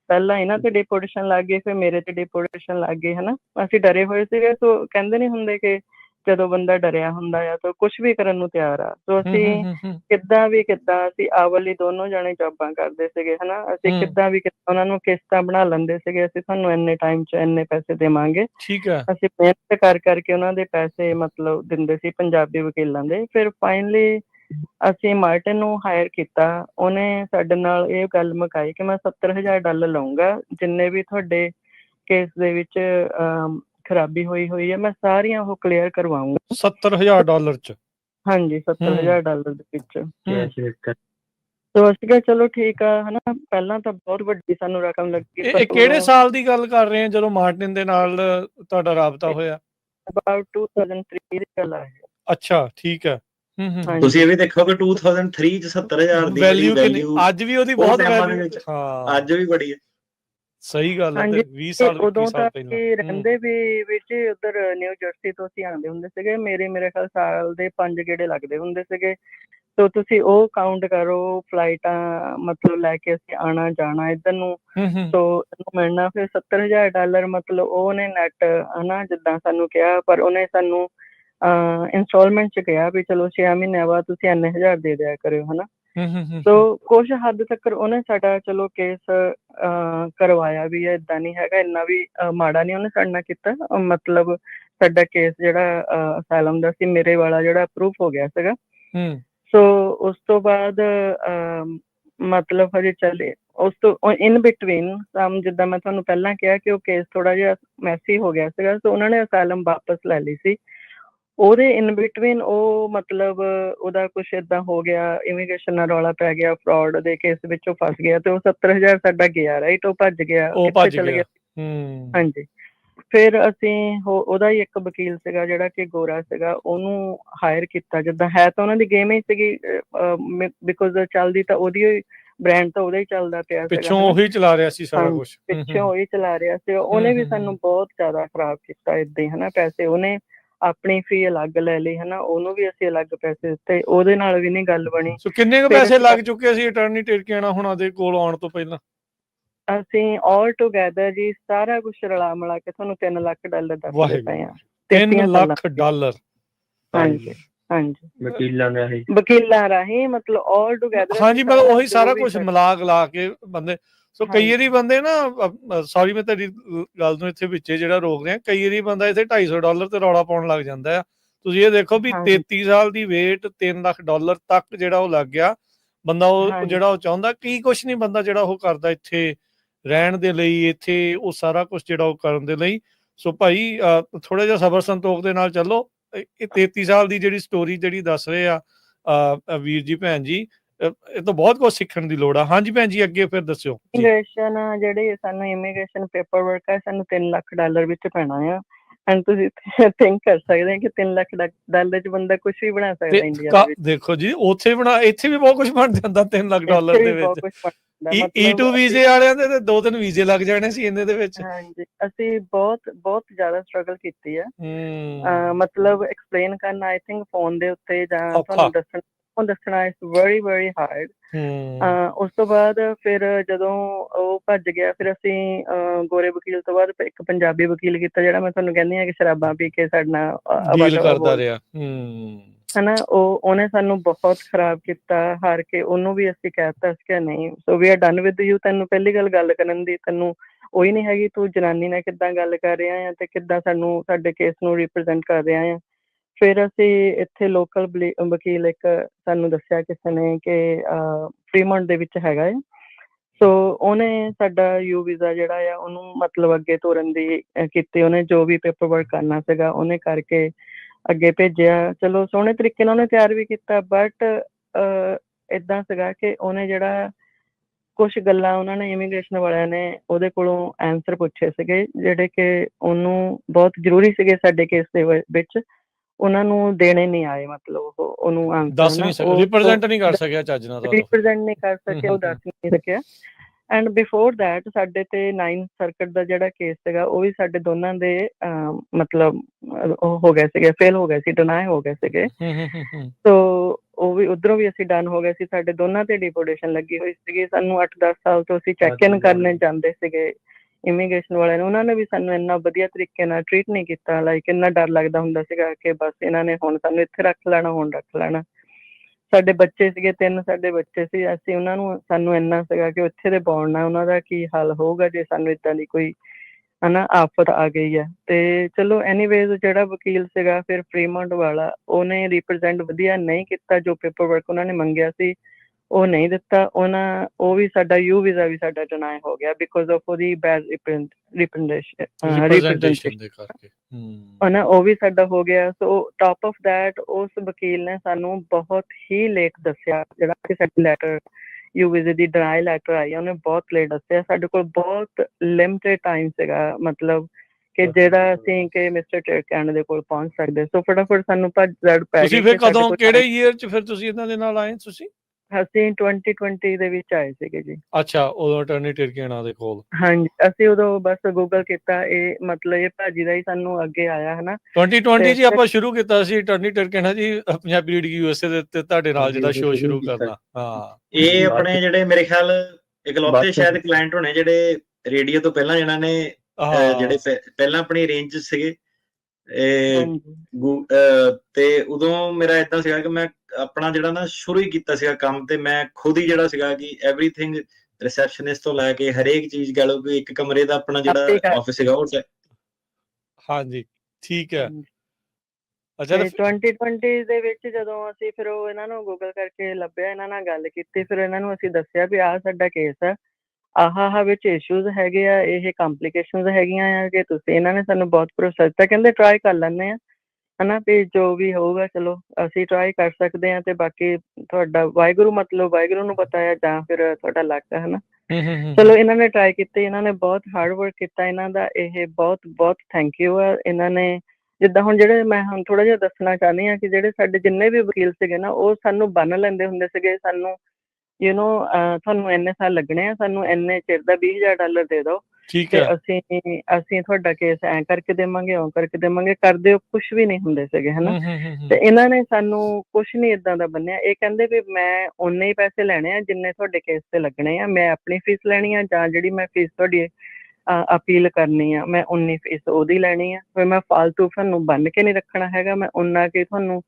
ਪਹਿਲਾਂ ਇਹਨਾਂ ਤੇ ਡਿਪੋਰਟੇਸ਼ਨ ਲੱਗ ਗਈ ਫਿਰ ਮੇਰੇ ਤੇ ਡਿਪੋਰਟੇਸ਼ਨ ਲੱਗ ਗਈ ਹਨਾ? ਅਸੀਂ ਡਰੇ ਹੋਏ ਸੀਗੇ ਸੋ ਕਹਿੰਦੇ ਨਹੀਂ ਹੁੰਦੇ ਕਿ ਜਦੋਂ ਬੰਦਾ ਡਰਿਆ ਹੁੰਦਾ ਆ ਤਾਂ ਕੁਝ ਵੀ ਕਰਨ ਨੂੰ ਤਿਆਰ ਆ। ਸੋ ਅਸੀਂ। ਕਿੱਦਾਂ ਵੀ ਕਿੱਦਾਂ ਅਸੀਂ ਆਵਲੀ ਦੋਨੋਂ ਜਣੇ ਜੌਬਾਂ ਕਰਦੇ ਸੀਗੇ ਹਨਾ? ਅਸੀਂ। ਕਿੱਦਾਂ ਵੀ ਕਿੱਦਾਂ ਉਹਨਾਂ ਨੂੰ ਕਿਸ਼ਤਾਂ ਬਣਾ ਲੈਂਦੇ ਸੀਗੇ ਅਸੀਂ ਤੁਹਾਨੂੰ ਇੰਨੇ ਟਾਈਮ 'ਚ ਇੰਨੇ ਪੈਸੇ ਦੇਵਾਂਗੇ। ਠੀਕ ਹੈ ਅਸੀਂ ਮਿਹਨਤ ਕਰ ਕਰਕੇ ਉਹਨਾਂ ਦੇ ਪੈਸੇ ਮਤਲਬ ਦਿੰਦੇ ਸੀ ਪੰਜਾਬੀ ਵਕੀਲਾਂ ਦੇ। ਫਿਰ ਫਾਈਨਲੀ ਅਸੀਂ ਮਾਰਟਨ ਨੂੰ ਹਾਇਰ ਕੀਤਾ। ਉਹਨੇ ਸਾਡੇ ਨਾਲ ਇਹ ਗੱਲ ਮੁਕਾਈ ਕਿ ਮੈਂ 70000 ਡਾਲਰ ਲਵਾਂਗਾ ਜਿੰਨੇ ਵੀ ਤੁਹਾਡੇ ਕੇਸ ਦੇ ਵਿੱਚ ਖਰਾਬੀ ਹੋਈ ਹੋਈ ਹੈ ਮੈਂ ਸਾਰੀਆਂ ਉਹ ਕਲੀਅਰ ਕਰਵਾਉਂਗਾ 70000 ਡਾਲਰ ਚ? ਹਾਂਜੀ 70000 ਡਾਲਰ ਦੇ ਵਿੱਚ। ਸੋ ਅਸੀਂ ਕਿਹਾ ਚਲੋ ਠੀਕ ਆ ਹਨਾ ਪਹਿਲਾਂ ਤਾਂ ਬਹੁਤ ਵੱਡੀ ਸਾਨੂੰ ਰਕਮ ਲੱਗੀ ਇਹ ਕਿਹੜੇ ਸਾਲ ਦੀ ਗੱਲ ਕਰ ਰਹੇ ਆ ਜਦੋਂ ਮਾਰਟਿਨ ਦੇ ਨਾਲ ਤੁਹਾਡਾ ਰਾਬਤਾ ਹੋਇਆ? ਅਬਾਊਟ 2003 ਦੀ ਗੱਲ ਹੈ। ਅੱਛਾ ਠੀਕ ਹੈ। ਤੁਸੀਂ ਇਹ ਵੀ ਦੇਖੋ ਕਿ 2003 ਚ 70000 ਦੀ ਵੈਲਿਊ ਅੱਜ ਵੀ ਉਹਦੀ ਉਹ ਬਹੁਤ ਵੈਲਿਊ। ਹਾਂ। ਅੱਜ ਵੀ ਬੜੀ ਹੈ। ਸਹੀ ਗੱਲ ਹੈ ਹਾਂਜੀ, ਤੇ 20 ਸਾਲ 21 ਉਦੋਂ ਸਾਲ ਤਾਂ ਪਹਿਲਾਂ। ਅਸੀਂ ਰਹਿੰਦੇ ਵੀ ਵਿੱਚ ਉਧਰ ਨਿਊ ਜਰਸੀ ਤੋਂ ਅਸੀਂ ਆਉਂਦੇ ਹੁੰਦੇ ਸੀਗੇ। ਮੇਰੇ ਮੇਰੇ ਖਿਆਲ ਸਾਲ ਦੇ ਪੰਜ ਗੇੜੇ ਲੱਗਦੇ ਹੁੰਦੇ ਸੀਗੇ। ਸੋ ਤੁਸੀਂ ਉਹ ਕਾਊਂਟ ਕਰੋ ਫਲਾਈਟਾਂ ਮਤਲਬ ਲੈ ਕੇ ਅਸੀਂ ਆਣਾ ਜਾਣਾ ਇਧਰ ਨੂੰ। ਸੋ ਇਹਨੂੰ ਮਿਲਣਾ ਫਿਰ 70000 ਡਾਲਰ ਮਤਲਬ ਉਹਨੇ ਨੈਟ ਹਨਾ ਜਿੱਦਾਂ ਸਾਨੂੰ ਕਿਹਾ ਪਰ ਉਹਨੇ ਸਾਨੂੰ ਇਨਸਟਾਲਮੈਂਟ ਚ ਕਿਹਾ ਵੀ ਚਲੋ 6 ਮਹੀਨਿਆਂ ਬਾਅਦ ਤੁਸੀਂ ਇੰਨੇ ਹਜ਼ਾਰ ਦੇ ਦਿਆ ਕਰਿਓ ਹਨਾ? ਹੂੰ ਹੂੰ ਹੂੰ ਸੋ ਕੁਝ ਹੱਦ ਤੱਕ ਉਹਨੇ ਸਾਡਾ ਚਲੋ ਕੇਸ ਕਰਵਾਇਆ ਵੀ ਹੈ ਇਦਾਂ ਨਹੀਂ ਹੈਗਾ ਇੰਨਾ ਵੀ ਮਾੜਾ ਨਹੀਂ ਉਹਨੇ ਸਾਡੇ ਕੀਤਾ। ਮਤਲਬ ਸਾਡਾ ਕੇਸ ਜਿਹੜਾ ਅਸਾਈਲਮ ਦਾ ਸੀ ਮੇਰੇ ਵਾਲਾ ਜਿਹੜਾ ਅਪਰੂਵ ਹੋ ਗਿਆ ਸੀਗਾ। ਹੂੰ। ਸੋ ਉਸ ਤੋਂ ਬਾਅਦ ਮਤਲਬ ਹਜੇ ਚੱਲੇ ਉਸ ਤੋਂ ਇਨ ਬਿਟਵੀਨ ਸਮ ਜਿੱਦਾਂ ਮੈਂ ਤੁਹਾਨੂੰ ਪਹਿਲਾਂ ਕਿਹਾ ਕਿ ਉਹ ਕੇਸ ਥੋੜਾ ਜਿਹਾ ਮੈਸੀ ਹੋ ਗਿਆ ਸੀਗਾ ਸੋ ਉਹਨਾਂ ਨੇ ਅਸਾਈਲਮ ਵਾਪਸ ਲੈ ਲਈ ਸੀ। ਉਹਦੇ ਇਨ ਬਿਟਵੀਨ ਉਹ ਮਤਲਬ ਉਹਦਾ ਕੁਝ ਇਦਾਂ ਹੋ ਗਿਆ ਇਮੀਗ੍ਰੇਸ਼ਨ ਨਾਲ ਰੌਲਾ ਪੈ ਗਿਆ ਫਰਾਡ ਦੇ ਕੇਸ ਵਿੱਚ ਉਹ ਫਸ ਗਿਆ ਤੇ ਉਹ 70000 ਸਾਡਾ ਗਿਆ ਰਾਈਟ ਉਹ ਭੱਜ ਗਿਆ ਉਹ ਕਿੱਥੇ ਭੱਜ ਚਲ ਗਿਆ। ਹੂੰ। ਹਾਂਜੀ। ਫਿਰ ਅਸੀਂ ਉਹ- ਉਹਦਾ ਹੀ ਇੱਕ ਵਕੀਲ ਸੀਗਾ ਜਿਹੜਾ ਕਿ ਗੋਰਾ ਸੀਗਾ ਉਹਨੂੰ ਹਾਇਰ ਕੀਤਾ ਜਿੱਦਾਂ ਹੈ ਤਾਂ ਉਹਨਾਂ ਦੀ ਗੇਮ ਹੀ ਸੀਗੀ ਬਿਕੋਜ਼ ਚੱਲਦੀ ਤਾਂ ਉਹਦੀ ਹੀ ਬ੍ਰਾਂਡ ਤਾਂ ਉਹਦਾ ਹੀ ਚੱਲਦਾ ਪਿਆ ਸੀਗਾ ਪਿੱਛੋਂ। ਉਹੀ ਚਲਾ ਰਿਹਾ ਸੀ ਸਾਰਾ ਕੁਝ ਪਿੱਛੋਂ ਉਹੀ ਚਲਾ ਰਿਹਾ ਸੀ ਉਹਨੇ ਵੀ ਸਾਨੂੰ। ਬਹੁਤ ਜ਼ਿਆਦਾ ਖਰਾਬ ਕੀਤਾ ਇਦਾਂ ਹੀ ਹਨਾ? ਪੈਸੇ ਉਹਨੇ ਆਪਣੀ ਫੀ ਅਲੱਗ ਲੈ ਲਈ ਹਨਾ ਉਹਨੂੰ ਵੀ ਅਸੀਂ ਅਲੱਗ ਪੈਸੇ ਦਿੱਤੇ ਉਹਦੇ ਨਾਲ ਵੀ ਨਹੀਂ ਗੱਲ ਬਣੀ। ਸੋ ਕਿੰਨੇ ਕੁ ਪੈਸੇ ਅਸੀਂ- ਲੱਗ ਚੁੱਕੇ ਸੀ ਅਟਾਰਨੀ ਟਿਰਕਿਆਣਾ ਹੁਣਾਂ ਦੇ ਕੋਲ ਆਉਣ ਤੋਂ ਪਹਿਲਾਂ? ਅਸੀਂ ਆਲ ਟੁਗੇਦਰ ਜੀ ਸਾਰਾ ਕੁਝ ਰਲਾ ਮਿਲਾ ਕੇ ਤੁਹਾਨੂੰ 3 ਲੱਖ ਡਾਲਰ ਵਾਹਿਗੁਰੂ। ਪਏ ਆ। 3 ਤੇਤੀਆਂ ਸਾਲਾਂ ਲੱਖ ਡਾਲਰ। ਹਾਂਜੀ ਹਾਂਜੀ। ਵਕੀਲਾਂ ਦਾ ਹੀ ਵਕੀਲਾਂ ਰਾਹੀਂ ਮਤਲਬ ਆਲ ਟੁਗੇਦਰ ਹਾਂਜੀ ਮਤਲਬ ਉਹੀ ਸਾਰਾ ਕੁਝ ਮਿਲਾ ਗਲਾ ਕੇ ਬੰਦੇ ਸੋ ਕਈ। ਵਾਰੀ ਬੰਦੇ ਨਾ ਸੌਰੀ ਮੈਂ ਤੁਹਾਡੀ ਗੱਲ ਨੂੰ ਇੱਥੇ ਵਿੱਚੇ ਜਿਹੜਾ ਰੋਕ ਰਿਹਾ ਕਈ ਵਾਰੀ ਬੰਦਾ ਇੱਥੇ 250 ਡਾਲਰ ਤੇ ਰੌਲਾ ਪਾਉਣ ਲੱਗ ਜਾਂਦਾ ਆ ਤੁਸੀਂ ਇਹ ਦੇਖੋ ਵੀ ਹਾਂਜੀ। 33 ਸਾਲ ਦੀ ਵੇਟ 3 ਲੱਖ ਡਾਲਰ ਤੱਕ ਜਿਹੜਾ ਉਹ ਲੱਗ ਗਿਆ ਬੰਦਾ ਉਹ। ਜਿਹੜਾ ਉਹ ਚਾਹੁੰਦਾ ਕੀ ਕੁਛ ਨਹੀਂ ਬੰਦਾ ਜਿਹੜਾ ਉਹ ਕਰਦਾ ਇੱਥੇ ਰਹਿਣ ਦੇ ਲਈ ਇੱਥੇ ਉਹ ਸਾਰਾ ਕੁਝ ਜਿਹੜਾ ਉਹ ਕਰਨ ਦੇ ਲਈ ਸੋ ਭਾਈ ਥੋੜਾ ਜਿਹਾ ਸਬਰ ਸੰਤੋਖ ਦੇ ਨਾਲ ਚੱਲੋ ਇਹ ਇਹ 33 ਸਾਲ ਦੀ ਜਿਹੜੀ ਸਟੋਰੀ ਜਿਹੜੀ ਦੱਸ ਰਹੇ ਆ ਵੀਰ ਜੀ ਭੈਣ ਜੀ ਇਹ ਤੋਂ ਬਹੁਤ ਕੁਝ ਸਿੱਖਣ ਦੀ ਲੋੜ ਆ। ਹਾਂਜੀ ਭੈਣ ਜੀ ਅੱਗੇ ਫਿਰ ਦੱਸਿਓ। ਇਮੀਗ੍ਰੇਸ਼ਨ ਜਿਹੜੇ ਸਾਨੂੰ ਇਮੀਗ੍ਰੇਸ਼ਨ ਪੇਪਰ ਵਰਕ ਹੈ ਸਾਨੂੰ 3 ਲੱਖ ਡਾਲਰ ਵਿੱਚ ਪੈਣਾ ਆ। ਐਂਡ ਤੁਸੀਂ ਥਿੰਕ ਕਰ ਸਕਦੇ ਹੋ ਕਿ 3 ਲੱਖ ਡਾਲਰ ਚ ਬੰਦਾ ਕੁਝ ਵੀ ਬਣਾ ਸਕਦਾ ਇੰਡੀਆ ਦੇ ਵਿੱਚ। ਦੇਖੋ ਜੀ ਉੱਥੇ ਬਣਾ ਇੱਥੇ ਵੀ ਬਹੁਤ ਕੁਝ ਬਣ ਜਾਂਦਾ 3 ਲੱਖ ਡਾਲਰ ਦੇ ਵਿੱਚ। ਕੁਛ ਬਣਦਾ, ਈ ਮਤਲਬ 2 ਅਸੀਂ- ਵੀਜ਼ੇ ਵਾਲਿਆਂ ਦੇ ਤੇ ਦੋ ਤਿੰਨ ਵੀਜ਼ੇ ਲੱਗ ਜਾਣੇ ਸੀ ਇਹਦੇ ਦੇ ਵਿੱਚ। ਹਾਂਜੀ ਅਸੀਂ ਬਹੁਤ ਬਹੁਤ ਜ਼ਿਆਦਾ ਸਟਰਗਲ ਕੀਤੀ ਆ। ਹੂੰ। ਮਤਲਬ ਐਕਸਪਲੇਨ ਕਰਨਾ ਆਈ ਥਿੰਕ ਫੋਨ ਦੇ ਉੱਤੇ ਜਾਂ। ਤੁਹਾਨੂੰ ਦੱਸਣਾ ਉਹ ਦੱਸਣਾ ਇਜ਼ ਵੈਰੀ ਵੈਰੀ ਹਾਰਡ ਉਸ ਤੋਂ ਬਾਅਦ ਫਿਰ ਜਦੋਂ ਉਹ ਭੱਜ ਗਿਆ ਫਿਰ ਅਸੀਂ ਗੋਰੇ ਵਕੀਲ ਤੋਂ ਬਾਅਦ ਇੱਕ ਪੰਜਾਬੀ ਵਕੀਲ ਕੀਤਾ ਜਿਹੜਾ ਮੈਂ ਤੁਹਾਨੂੰ ਕਹਿੰਦੀ ਆ ਕਿ ਸ਼ਰਾਬਾਂ ਪੀ ਕੇ ਸਾਡੇ ਡੀਲ ਕਰਦਾ ਰਿਹਾ। ਹੂੰ। ਹਨਾ ਉਹ ਉਹਨੇ ਸਾਨੂੰ ਬਹੁਤ ਖਰਾਬ ਕੀਤਾ ਹਾਰ ਕੇ ਉਹਨੂੰ ਵੀ ਅਸੀਂ ਕਹਿਤਾ ਸੀ ਕਿ ਨਹੀਂ so we are done with you ਤੈਨੂੰ ਪਹਿਲੀ ਗੱਲ ਗੱਲ ਕਰਨ ਦੀ ਤੈਨੂੰ ਉਹੀ ਨਹੀਂ ਹੈਗੀ ਤੂੰ ਜਨਾਨੀ ਨਾਲ ਕਿੱਦਾਂ ਗੱਲ ਕਰ ਰਿਹਾ ਆ ਤੇ ਕਿੱਦਾਂ ਸਾਨੂੰ ਸਾਡੇ ਕੇਸ ਨੂੰ ਰਿਪਰੈਜ਼ੈਂਟ ਕਰ ਰਿਹਾ ਆ। ਫਿਰ ਅਸੀਂ ਇੱਥੇ ਲੋਕਲ ਵਕੀਲ ਇੱਕ ਸਾਨੂੰ ਦੱਸਿਆ ਕਿਸੇ ਨੇ ਕਿ ਫ੍ਰੀਮੌਂਟ ਦੇ ਵਿੱਚ ਹੈਗਾ ਹੈ ਸੋ ਉਹਨੇ ਸਾਡਾ ਯੂ ਵੀਜ਼ਾ ਜਿਹੜਾ ਆ, ਉਹਨੂੰ ਮਤਲਬ ਅੱਗੇ ਤੋਰਨ ਦੀ ਕੀਤੀ। ਉਹਨੇ ਜੋ ਵੀ ਪੇਪਰ ਵਰਕ ਕਰਨਾ ਸੀਗਾ, ਉਹਨੇ ਕਰਕੇ ਅੱਗੇ ਭੇਜਿਆ। ਚਲੋ ਸੋਹਣੇ ਤਰੀਕੇ ਨਾਲ ਉਹਨੇ ਤਿਆਰ ਵੀ ਕੀਤਾ ਬਟ ਇਦਾਂ ਸੀਗਾ ਕਿ ਉਹਨੇ ਜਿਹੜਾ ਕੁਝ ਗੱਲਾਂ ਉਹਨਾਂ ਨੇ ਇਮੀਗ੍ਰੇਸ਼ਨ ਵਾਲਿਆਂ ਨੇ ਉਹਦੇ ਕੋਲੋਂ ਆਨਸਰ ਪੁੱਛੇ ਸੀਗੇ, ਜਿਹੜੇ ਕਿ ਉਹਨੂੰ ਬਹੁਤ ਜ਼ਰੂਰੀ ਸੀਗੇ ਸਾਡੇ ਕੇਸ ਦੇ ਵ- ਵਿੱਚ। ਉਹਨਾਂ ਨੂੰ ਦੇਣੇ ਨਹੀਂ ਆਏ ਮਤਲਬ ਉਹ ਉਹਨੂੰ ਦੱਸ ਨਹੀਂ ਸਕਿਆ ਰਿਪਰੈਜ਼ੈਂਟ ਨਹੀਂ ਕਰ ਸਕਿਆ ਚੱਜ ਨਾਲ ਰਿਪਰੈਜ਼ੈਂਟ ਨਹੀਂ ਕਰ ਸਕਿਆ ਉਹ ਦੱਸ ਨਹੀਂ ਸਕਿਆ। ਐਂਡ ਬਿਫੋਰ ਥੈਟ ਸਾਡੇ ਤੇ 9 ਸਰਕਟ ਦਾ ਜਿਹੜਾ ਕੇਸ ਸੀਗਾ ਉਹ ਵੀ ਸਾਡੇ ਦੋਨਾਂ ਦੇ ਮਤਲਬ ਉਹ ਹੋ ਗਏ ਸੀਗੇ ਫੇਲ ਹੋ ਗਏ ਸੀ ਡਿਨਾਈ ਹੋ ਗਏ ਸੀਗੇ। ਸੋ ਉਹ ਵੀ ਉਧਰੋਂ ਵੀ ਅਸੀਂ ਡਨ ਹੋ ਗਏ ਸੀ ਸਾਡੇ ਦੋਨਾਂ ਤੇ ਡਿਪੋਰਟੇਸ਼ਨ ਲੱਗੀ ਹੋਈ ਸੀਗੀ। ਸਾਨੂੰ 8-10 ਸਾਲ ਤੋਂ ਅਸੀਂ ਚੈੱਕ ਇਨ ਕਰਨੇ ਜਾਂਦੇ ਸੀਗੇ। ਇਮੀਗ੍ਰੇਸ਼ਨ ਵਾਲਿਆਂ ਨੇ, ਉਹਨਾਂ ਨੇ ਵੀ ਸਾਨੂੰ ਇੰਨਾ ਵਧੀਆ ਤਰੀਕੇ ਨਾਲ ਟ੍ਰੀਟ ਨਹੀਂ ਕੀਤਾ ਲਾਈਕ ਇੰਨਾ ਡਰ ਲੱਗਦਾ ਹੁੰਦਾ ਸੀਗਾ ਕਿ ਬਸ ਇਹਨਾਂ ਨੇ ਹੁਣ ਸਾਨੂੰ ਇੱਥੇ ਰੱਖ ਲੈਣਾ, ਹੁਣ ਰੱਖ ਲੈਣਾ। ਸਾਡੇ ਬੱਚੇ ਸੀਗੇ, ਤਿੰਨ ਸਾਡੇ ਬੱਚੇ ਸੀ, ਅਸੀਂ ਉਹਨਾਂ ਨੂੰ, ਸਾਨੂੰ ਇੰਨਾ ਸੀਗਾ ਕਿ ਇੱਥੇ ਦੇ ਬੌੜਨਾ ਉਹਨਾਂ ਦਾ ਕੀ ਹਾਲ ਹੋਊਗਾ ਜੇ ਸਾਨੂੰ ਇਦਾਂ ਦੀ ਕੋਈ ਹਨਾ ਆਫਤ ਆ ਗਈ ਹੈ। ਤੇ ਚਲੋ ਐਨੀਵੇਜ਼ ਜਿਹੜਾ ਵਕੀਲ ਸੀਗਾ, ਫਿਰ ਫ੍ਰੀਮੌਂਟ ਵਾਲਾ, ਉਹਨੇ ਰਿਪਰੈਜ਼ੈਂਟ ਵਧੀਆ ਨਹੀਂ ਕੀਤਾ ਜੋ ਪੇਪਰ ਵਰਕ ਉਹਨਾਂ ਨੇ ਮੰਗਿਆ ਸੀ। ਉਹ ਨਹੀਂ ਦਿੱਤਾ ਉਹਨਾਂ ਉਹ ਵੀ ਸਾਡਾ ਯੂ ਵੀਜ਼ਾ ਵੀ ਸਾਡਾ ਡਿਨਾਈ ਹੋ ਗਿਆ ਬਿਕੋਜ਼ ਆਫ ਉਹਦੀ ਬੈਡ ਰਿਪਰੈਜ਼ੈਂਟੇਸ਼ਨ ਦੇ ਕਰਕੇ ਹਨਾ ਉਹ ਵੀ ਸਾਡਾ ਹੋ ਗਿਆ। ਸੋ ਟਾਪ ਆਫ ਥੈਟ ਉਸ ਵਕੀਲ ਨੇ ਸਾਨੂੰ ਬਹੁਤ ਹੀ ਲੇਟ ਦੱਸਿਆ ਜਿਹੜਾ ਕਿ ਸਾਡੀ ਲੈਟਰ ਯੂ ਵੀਜ਼ੇ ਦੀ ਡਿਨਾਈ ਲੈਟਰ ਆਈ ਉਹਨੇ ਬਹੁਤ ਲੇਟ ਦੱਸਿਆ। ਸਾਡੇ ਕੋਲ ਬਹੁਤ ਲਿਮਟਿਡ ਟਾਈਮ ਸੀਗਾ ਮਤਲਬ ਕਿ ਜਿਹੜਾ ਅਸੀਂ ਕਿ ਮਿਸਟਰ ਟਰਕੈਨ ਦੇ ਕੋਲ ਪਹੁੰਚ ਸਕਦੇ। ਸੋ ਫਟਾਫਟ ਸਾਨੂੰ ਭੱਜ ਦੜ ਪੈ ਗਈ ਤੁਸੀਂ ਫਿਰ ਕਦੋਂ ਕਿਹੜੇ ਈਅਰ ਚ ਫਿਰ ਤੁਸੀਂ ਇਹਨਾਂ ਦੇ ਨਾਲ ਆਏ ਤੁਸੀਂ? ਅਸੀਂ 2020 ਦੇ ਵਿੱਚ ਆਏ ਸੀਗੇ ਜੀ। ਅੱਛਾ ਉਦੋਂ ਅਟਰਨੀ ਟਿਰਕੇਣਾ ਦੇ ਕੋਲ। ਹਾਂਜੀ ਅਸੀਂ ਉਦੋਂ ਬਸ ਗੂਗਲ ਕੀਤਾ ਇਹ ਮਤਲਬ ਇਹ ਭਾਜੀ ਦਾ ਹੀ ਸਾਨੂੰ ਅੱਗੇ ਆਇਆ ਹਨਾ। 2020 ਜੀ ਆਪਾਂ ਸ਼ੁਰੂ ਕੀਤਾ ਸੀ ਅਟਰਨੀ ਟਿਰਕੇਣਾ ਜੀ ਪੰਜਾਬੀ ਰੀਡਿੰਗ ਯੂਐਸਏ ਦੇ ਉੱਤੇ ਤੁਹਾਡੇ ਨਾਲ ਜਿਹੜਾ ਸ਼ੋਅ ਸ਼ੁਰੂ। ਕਰਨਾ। ਹਾਂ। ਇਹ ਆਪਣੇ ਜਿਹੜੇ ਮੇਰੇ ਖਿਆਲ ਇਕਲੌਤੇ। ਸ਼ਾਇਦ ਕਲਾਇੰਟ ਹੋਣੇ ਜਿਹੜੇ ਰੇਡੀਓ ਤੋਂ ਪਹਿਲਾਂ ਜਿਹਨਾਂ ਨੇ ਜਿਹੜੇ ਪਹਿ- ਪਹਿਲਾਂ ਆਪਣੀ ਰੇਂਜ ਸੀਗੇ। ਇਹ ਤੇ ਉਦੋਂ ਮੇਰਾ ਇਦਾਂ ਸੀਗਾ ਕਿ ਮੈਂ ਆਪਣਾ ਜਿਹੜਾ ਨਾ ਸ਼ੁਰੂ ਹੀ ਕੀਤਾ ਸੀਗਾ ਕੰਮ ਤੇ ਮੈਂ ਖੁਦ ਹੀ ਜਿਹੜਾ ਸੀਗਾ ਕਿ ਐਵਰੀਥਿੰਗ ਰਿਸੈਪਸ਼ਨਿਸਟ ਤੋਂ ਲੈ ਕੇ ਹਰੇਕ ਚੀਜ਼ ਕਹ ਲਓ ਕਿ ਇੱਕ ਕਮਰੇ ਦਾ ਆਪਣਾ ਆਪੇ ਜਿਹੜਾ ਆਫਿਸ ਸੀਗਾ ਉਹ ਹਾਂਜੀ ਠੀਕ ਹੈ। ਅੱਛਾ ਤੇ ਤੇ 2020 ਦੇ ਵਿੱਚ ਜਦੋਂ ਅਸੀਂ ਫਿਰ ਉਹ ਇਹਨਾਂ ਨੂੰ ਗੂਗਲ ਕਰਕੇ ਲੱਭਿਆ ਇਹਨਾਂ ਨਾਲ ਗੱਲ ਕੀਤੀ ਫਿਰ ਇਹਨਾਂ ਨੂੰ ਅਸੀਂ ਦੱਸਿਆ ਵੀ ਆਹ ਸਾਡਾ ਕੇਸ ਹੈ ਆਹ ਆਹ ਵਿੱਚ ਇਸ਼ੂਜ਼ ਹੈਗੇ ਆ ਇਹ ਕੰਪਲਿਕੇਸ਼ਨਸ ਹੈਗੀਆਂ ਆ ਕਿ ਤੁਸੀਂ ਇਹਨਾਂ ਨੇ ਸਾਨੂੰ ਬਹੁਤ ਪ੍ਰੋਸੈਸ ਤਾਂ ਕਹਿੰਦੇ ਟਰਾਈ ਕਰ ਲੈਂਦੇ ਆ। ਹਨਾ ਵੀ ਜੋ ਵੀ ਹੋਊਗਾ ਚਲੋ ਅਸੀਂ ਟਰਾਈ ਕਰ ਸਕਦੇ ਆ ਤੇ ਬਾਕੀ ਤੁਹਾਡਾ ਵਾਹਿਗੁਰੂ ਮਤਲਬ ਵਾਹਿਗੁਰੂ ਨੂੰ ਪਤਾ ਹੈ ਜਾਂ ਫਿਰ ਤੁਹਾਡਾ ਲੱਕ ਹੈ ਹਨਾ ਚਲੋ ਇਹਨਾਂ ਨੇ ਟਰਾਈ ਕੀਤੀ ਇਹਨਾਂ ਨੇ ਬਹੁਤ ਹਾਰਡ ਵਰਕ ਕੀਤਾ ਇਹਨਾਂ ਦਾ ਇਹ ਬਹੁਤ ਬਹੁਤ ਥੈਂਕ ਯੂ ਆ ਇਹਨਾਂ ਨੇ। ਜਿੱਦਾਂ ਹੁਣ ਜਿਹੜੇ ਮੈਂ ਹੁਣ ਥੋੜਾ ਜਿਹਾ ਦੱਸਣਾ ਚਾਹੁੰਦੀ ਆ ਕਿ ਜਿਹੜੇ ਸਾਡੇ ਜਿੰਨੇ ਵੀ ਵਕੀਲ ਸੀਗੇ ਨਾ ਉਹ ਸਾਨੂੰ ਬੰਨ ਲੈਂਦੇ ਹੁੰਦੇ ਸੀਗੇ ਸਾਨੂੰ ਯੂ نو ਤੁਹਾਨੂੰ ਇੰਨੇ ਸਾਲ ਲੱਗਣੇ ਆ ਸਾਨੂੰ ਇੰਨੇ ਚਿਰ ਦਾ 20000 ਡਾਲਰ ਦੇ ਦਿਓ ਠੀਕ ਹੈ। ਅਸੀਂ ਅਸੀਂ ਤੁਹਾਡਾ ਕੇਸ ਐ ਕਰਕੇ ਦੇਵਾਂਗੇ ਉਹ ਕਰਕੇ ਦੇਵਾਂਗੇ ਕਰਦੇ ਹੋ ਕੁਝ ਵੀ ਨਹੀਂ ਹੁੰਦੇ ਸੀਗੇ ਹਨਾ? ਤੇ ਇਹਨਾਂ ਨੇ ਸਾਨੂੰ ਕੁਝ ਨਹੀਂ ਇਦਾਂ ਦਾ ਬੰਨਿਆ। ਇਹ ਕਹਿੰਦੇ ਵੀ ਮੈਂ ਉਹਨੇ ਹੀ ਪੈਸੇ ਲੈਣੇ ਆ ਜਿੰਨੇ ਤੁਹਾਡੇ ਕੇਸ ਤੇ ਲੱਗਣੇ ਆ। ਮੈਂ ਆਪਣੀ ਫੀਸ ਲੈਣੀ ਆ ਜਾਂ ਜਿਹੜੀ ਮੈਂ ਫੀਸ ਤੁਹਾਡੀ ਅਪੀਲ ਕਰਨੀ ਆ ਮੈਂ ਉਨੀ ਫੀਸ ਉਹਦੀ ਲੈਣੀ ਆ। ਫਿਰ ਮੈਂ ਫालतू ਤੁਹਾਨੂੰ ਬੰਨ ਕੇ ਨਹੀਂ ਰੱਖਣਾ ਹੈਗਾ। ਮੈਂ ਉਨਾ ਕੇ ਤੁਹਾਨੂੰ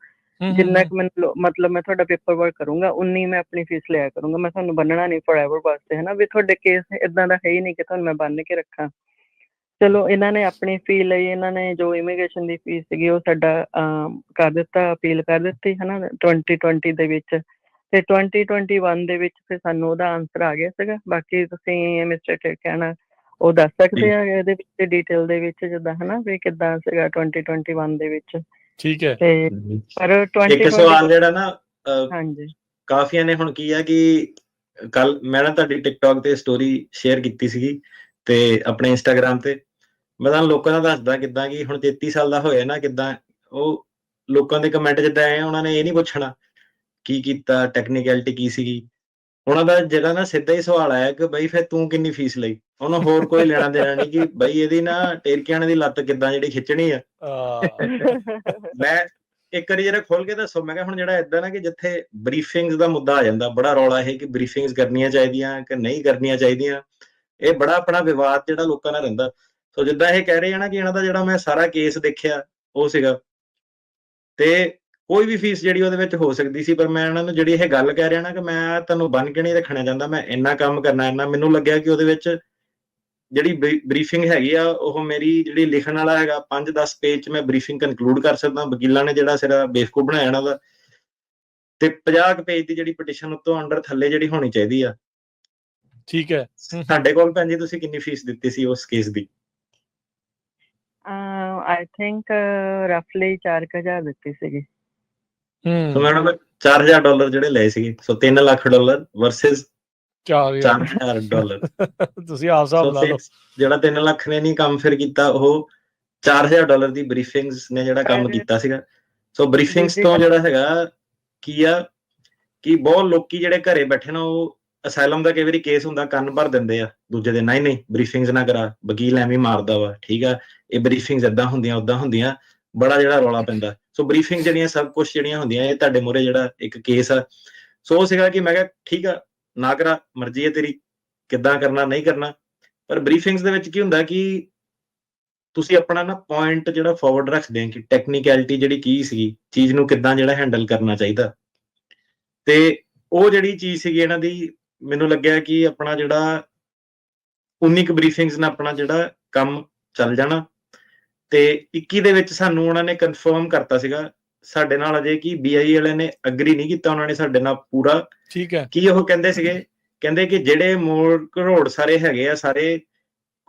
ਜਿੰਨਾ ਹੂੰ, ਕੁ ਮੈਨੂੰ ਲੋ- ਮਤਲਬ ਮੈਂ ਤੁਹਾਡਾ ਪੇਪਰ ਵਰਕ ਕਰੂੰਗਾ ਉਨੀ ਮੈਂ ਆਪਣੀ ਫੀਸ ਲਿਆ ਕਰੂੰਗਾ। ਮੈਂ ਤੁਹਾਨੂੰ ਬੰਨਣਾ ਨਹੀਂ ਫੋਰਐਵਰ ਵਾਸਤੇ ਹਨਾ? ਵੀ ਤੁਹਾਡੇ ਕੇਸ ਇਦਾਂ ਦਾ ਹੈ ਹੀ ਨਹੀਂ ਕਿ ਤੁਹਾਨੂੰ ਮੈਂ ਬੰਨ ਕੇ ਰੱਖਾਂ। ਚਲੋ ਇਹਨਾਂ ਨੇ ਆਪਣੀ ਫੀ ਲਈ ਇਹਨਾਂ ਨੇ ਜੋ ਇਮੀਗ੍ਰੇਸ਼ਨ ਦੀ ਫੀਸ ਸੀਗੀ ਉਹ ਸਾਡਾ ਕਰ ਦਿੱਤਾ ਅਪੀਲ ਕਰ ਦਿੱਤੀ ਹਨਾ? 2020 ਦੇ ਵਿੱਚ। ਤੇ 2021 ਦੇ ਵਿੱਚ ਫਿਰ ਸਾਨੂੰ ਉਹਦਾ ਆਨਸਰ ਆ ਗਿਆ ਸੀਗਾ। ਬਾਕੀ ਤੁਸੀਂ ਐਡਮਿਨਿਸਟ੍ਰੇਟਰ ਕਹਿਣਾ ਉਹ ਦੱਸ ਸਕਦੇ ਆ ਇਹਦੇ ਵਿੱਚ ਡਿਟੇਲ ਦੇ ਵਿੱਚ ਜਿੱਦਾਂ ਹਨਾ? ਵੀ ਕਿੱਦਾਂ ਸੀਗਾ 2021 ਦੇ ਵਿੱਚ। ਠੀਕ ਹੈ। ਤੇ ਪਰ ਇੱਕ 2020 ਸਵਾਲ ਜਿਹੜਾ ਨਾ ਹਾਂਜੀ। ਕਾਫੀਆਂ ਨੇ ਹੁਣ ਕੀ ਆ ਕਿ ਕੱਲ ਮੈਂ ਨਾ ਤੁਹਾਡੀ ਟਿਕਟੌਕ ਤੇ ਸਟੋਰੀ ਸ਼ੇਅਰ ਕੀਤੀ ਸੀਗੀ ਤੇ ਆਪਣੇ ਇੰਸਟਾਗ੍ਰam ਤੇ। ਮੈਂ ਤਾਂ ਲੋਕਾਂ ਦਾ ਦੱਸਦਾ ਕਿਦਾਂ ਕਿ ਹੁਣ 33 ਸਾਲ ਦਾ ਹੋਇਆ ਨਾ ਕਿਦਾਂ ਉਹ ਲੋਕਾਂ ਦੇ ਕਮੈਂਟ ਜਿੱਦਾਂ ਆਏ ਉਹਨਾਂ ਨੇ ਇਹ ਨਹੀਂ ਪੁੱਛਣਾ ਕੀ ਕੀਤਾ ਟੈਕਨੀਕੈਲਿਟੀ ਕੀ ਸੀਗੀ। ਉਹਨਾਂ ਦਾ ਜਿਹੜਾ ਨਾ ਸਿੱਧਾ ਹੀ ਸਵਾਲ ਆਇਆ ਕਿ ਬਈ ਫਿਰ ਤੂੰ ਕਿੰਨੀ ਫੀਸ ਲਈ? ਉਹਨੂੰ ਹੋਰ ਕੋਈ ਲੈਣਾ ਦੇਣਾ ਨਹੀਂ ਕਿ ਬਈ ਇਹਦੀ ਨਾ ਟੇਰਕਿਆਂ ਦੀ ਲੱਤ ਕਿਦਾਂ ਜਿਹੜੀ ਖਿੱਚਣੀ ਆ। ਮੈਂ ਇੱਕ ਵਾਰੀ ਜਰਾ ਖੋਲ ਕੇ ਦੱਸੋ ਮੈਂ ਕਿਹਾ ਹੁਣ ਜਿਹੜਾ ਇਦਾਂ ਨਾ ਕਿ ਜਿੱਥੇ ਬਰੀਫਿੰਗਸ ਦਾ ਮੁੱਦਾ ਆ ਜਾਂਦਾ ਬੜਾ ਰੌਲਾ ਇਹ ਕਿ ਬਰੀਫਿੰਗਸ ਕਰਨੀਆਂ ਚਾਹੀਦੀਆਂ ਕਿ ਨਹੀਂ ਕਰਨੀਆਂ ਚਾਹੀਦੀਆਂ ਇਹ ਬੜਾ ਆਪਣਾ ਵਿਵਾਦ ਜਿਹੜਾ ਲੋਕਾਂ ਨਾਲ ਰਹਿੰਦਾ। ਸੋ ਜਿੱਦਾਂ ਇਹ ਕਹਿ ਰਹੇ ਆ ਨਾ ਕਿ ਇਹਨਾਂ ਦਾ ਜਿਹੜਾ ਮੈਂ ਸਾਰਾ ਕੇਸ ਦੇਖਿਆ ਉਹ ਸੀਗਾ। ਤੇ ਕੋਈ ਵੀ ਫੀਸ ਜਿਹੜੀ ਉਹਦੇ ਵਿੱਚ ਹੋ ਸਕਦੀ ਸੀ ਪਰ ਮੈਂ ਇਹਨਾਂ ਨੂੰ ਜਿਹੜੀ ਇਹ ਗੱਲ ਕਹਿ ਰਿਹਾ ਨਾ ਕਿ ਮੈਂ ਤੁਹਾਨੂੰ ਬੰਨ ਕੇ ਨਹੀਂ ਰੱਖਣਾ ਚਾਹੁੰਦਾ ਮੈਂ ਇੰਨਾ ਕੰਮ ਕਰਨਾ ਇੰਨਾ ਮੈਨੂੰ ਲੱਗਿਆ ਕਿ ਉਹਦੇ ਵਿੱਚ ਜਿਹੜੀ ਬਰੀਫਿੰਗ ਹੈਗੀ ਆ ਉਹ ਮੇਰੀ ਜਿਹੜੀ ਲਿਖਣ ਵਾਲਾ ਹੈਗਾ 5-10 ਪੇਜ ਚ ਮੈਂ ਬਰੀਫਿੰਗ ਕਨਕਲੂਡ ਕਰ ਸਕਦਾ। ਵਕੀਲਾਂ ਨੇ ਜਿਹੜਾ ਸਿਰਾ ਬੇਵਕੂਫ ਬਣਾਇਆ ਇਹਨਾਂ ਦਾ। ਤੇ 50 ਪੇਜ ਦੀ ਜਿਹੜੀ ਪਟੀਸ਼ਨ ਉੱਤੋਂ ਅੰਡਰ ਥੱਲੇ ਜਿਹੜੀ ਹੋਣੀ ਚਾਹੀਦੀ ਆ। ਠੀਕ ਹੈ। ਸਾਡੇ ਕੋਲ ਭੈਣ ਜੀ ਤੁਸੀਂ ਕਿੰਨੀ ਫੀਸ ਦਿੱਤੀ ਸੀ ਉਸ ਕੇਸ ਦੀ? ਆਈ ਥਿੰਕ ਰਫਲੀ 4000 ਦਿੱਤੀ ਸੀਗੀ। ਹੂੰ। ਸੋ ਮੈਂ ਉਹਨਾਂ ਕੋਲ 4000 ਡਾਲਰ ਜਿਹੜੇ ਲਏ ਸੀਗੇ। So 3 lakh dollar versus 4000 dollar. ਤੁਸੀਂ ਆਪ ਹਿਸਾਬ ਲਾ ਲਓ। ਜਿਹੜਾ 3 ਲੱਖ ਨੇ ਨਹੀਂ ਕੰਮ ਫਿਰ ਕੀਤਾ ਉਹ 4000 ਡਾਲਰ ਦੀ ਬਰੀਫਿੰਗਸ ਨੇ ਜਿਹੜਾ ਕੰਮ। ਕੀਤਾ ਸੀਗਾ। ਸੋ ਬਰੀਫਿੰਗਸ ਤੋਂ। ਜਿਹੜਾ ਹੈਗਾ ਕੀ ਆ ਕਿ ਬਹੁਤ ਲੋਕੀ ਜਿਹੜੇ ਘਰੇ ਬੈਠੇ ਨਾ ਉਹ ਅਸਾਈਲਮ ਦਾ ਕਈ ਵਾਰੀ ਕੇਸ ਹੁੰਦਾ ਕੰਨ ਭਰ ਦਿੰਦੇ ਆ। ਦੂਜੇ ਦੇ ਨਹੀਂ ਨਹੀਂ ਬਰੀਫਿੰਗਸ ਨਾ ਕਰਾ। ਵਕੀਲ ਐਵੇਂ ਮਾਰਦਾ ਵਾ ਠੀਕ ਆ? ਇਹ ਬਰੀਫਿੰਗਸ ਇਦਾਂ ਹੁੰਦੀਆਂ ਉਦਾਂ ਹੁੰਦੀਆਂ। ਬੜਾ ਜਿਹੜਾ ਰੌਲਾ ਪੈਂਦਾ। ਸੋ ਬਰੀਫਿੰਗ ਜਿਹੜੀਆਂ ਸਭ ਕੁਝ ਜਿਹੜੀਆਂ ਹੁੰਦੀਆਂ ਇਹ ਤੁਹਾਡੇ ਮੂਹਰੇ ਜਿਹੜਾ ਇੱਕ ਕੇਸ ਆ। ਸੋ ਉਹ ਸੀਗਾ ਕਿ ਮੈਂ ਕਿਹਾ ਠੀਕ ਆ ਨਾ ਕਰਾ, ਮਰਜ਼ੀ ਹੈ ਤੇਰੀ, ਕਿੱਦਾਂ ਕਰਨਾ, ਨਹੀਂ ਕਰਨਾ। ਪਰ ਬਰੀਫਿੰਗਸ ਦੇ ਵਿੱਚ ਕੀ ਹੁੰਦਾ ਕਿ ਤੁਸੀਂ ਆਪਣਾ ਨਾ ਪੁਆਇੰਟ ਜਿਹੜਾ ਫਾਰਵਰਡ ਰੱਖਦੇ ਆ ਕਿ ਟੈਕਨੀਕੈਲਿਟੀ ਜਿਹੜੀ ਕੀ ਸੀਗੀ, ਚੀਜ਼ ਨੂੰ ਕਿੱਦਾਂ ਜਿਹੜਾ ਹੈਂਡਲ ਕਰਨਾ ਚਾਹੀਦਾ। ਤੇ ਉਹ ਜਿਹੜੀ ਚੀਜ਼ ਸੀਗੀ ਇਹਨਾਂ ਦੀ, ਮੈਨੂੰ ਲੱਗਿਆ ਕਿ ਆਪਣਾ ਜਿਹੜਾ 19 ਕੁ ਬਰੀਫਿੰਗਸ ਨਾਲ ਆਪਣਾ ਜਿਹੜਾ ਕੰਮ ਚੱਲ ਜਾਣਾ। ਤੇ 21 ਦੇ ਵਿੱਚ ਸਾਨੂੰ ਉਹਨਾਂ ਨੇ ਕਨਫਰਮ ਕਰਤਾ ਸੀਗਾ, ਸਾਡੇ ਨਾਲ ਅਜੇ ਕਿ BI ਵਾਲੇ ਨੇ ਅਗਰੀ ਨਹੀਂ ਕੀਤਾ, ਉਹਨਾਂ ਨੇ ਸਾਡੇ ਨਾਲ ਪੂਰਾ ਠੀਕ ਹੈ। ਕੀ ਉਹ ਕਹਿੰਦੇ ਸੀਗੇ? ਕਹਿੰਦੇ ਕਿ ਜਿਹੜੇ ਮੋੜ ਕਰੋੜ ਸਾਰੇ ਹੈਗੇ ਆ ਸਾਰੇ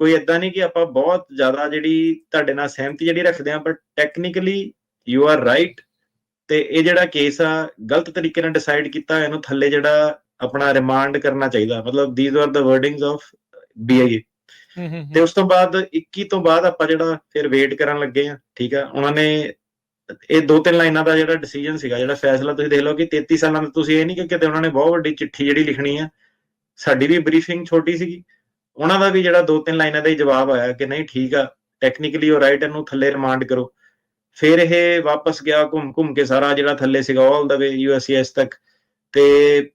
ਕੋਈ ਇਦਾਂ ਨਹੀਂ ਕਿ ਆਪਾਂ ਬਹੁਤ ਜ਼ਿਆਦਾ ਜਿਹੜੀ ਤੁਹਾਡੇ ਨਾਲ ਸਹਿਮਤੀ ਜਿਹੜੀ ਰੱਖਦੇ ਆ ਪਰ ਟੈਕਨੀਕਲੀ ਯੂ ਆਰ ਰਾਈਟ ਤੇ ਇਹ ਜਿਹੜਾ ਕੇਸ ਆ ਗਲਤ ਤਰੀਕੇ ਨਾਲ ਡਿਸਾਈਡ ਕੀਤਾ ਇਹਨੂੰ ਥੱਲੇ ਜਿਹੜਾ ਆਪਣਾ ਰਿਮਾਂਡ ਕਰਨਾ ਚਾਹੀਦਾ। ਮਤਲਬ these are the wordings of ਹੂੰ ਤੇ ਉਸ ਤੋਂ ਬਾਅਦ 21 ਤੋਂ ਬਾਅਦ ਆਪਾਂ ਜਿਹੜਾ ਫਿਰ ਵੇਟ ਕਰਨ ਲੱਗੇ ਆ ਠੀਕ ਆ? ਉਹਨਾਂ ਨੇ ਇਹ ਦੋ ਤਿੰਨ ਲਾਈਨਾਂ ਦਾ ਜਿਹੜਾ ਡਿਸੀਜਨ ਸੀਗਾ, ਜਿਹੜਾ ਫੈਸਲਾ ਤੁਸੀਂ ਦੇਖ ਲਓ ਕਿ 33 ਸਾਲਾਂ ਦਾ ਤੁਸੀਂ ਇਹ ਨਹੀਂ ਕਿ ਕਿਤੇ ਉਹਨਾਂ ਨੇ ਬਹੁਤ ਵੱਡੀ ਚਿੱਠੀ ਜਿਹੜੀ ਲਿਖਣੀ ਆ, ਸਾਡੀ ਵੀ ਬਰੀਫਿੰਗ ਛੋਟੀ ਸੀਗੀ। ਉਹਨਾਂ ਦਾ ਵੀ ਜਿਹੜਾ ਦੋ ਤਿੰਨ ਲਾਈਨਾਂ ਦਾ ਹੀ ਜਵਾਬ ਆਇਆ ਕਿ ਨਹੀਂ ਠੀਕ ਆ ਟੈਕਨੀਕਲੀ ਉਹ ਰਾਈਟ ਇਹਨੂੰ ਥੱਲੇ ਰਿਮਾਂਡ ਕਰੋ। ਫਿਰ ਇਹ ਵਾਪਸ ਗਿਆ ਘੁੰਮ ਘੁੰਮ ਕੇ ਸਾਰਾ ਜਿਹੜਾ ਥੱਲੇ ਸੀਗਾ ਆਲ ਦਾ ਵੇ ਯੂਐਸਸੀਐਸ ਤੱਕ। ਤੇ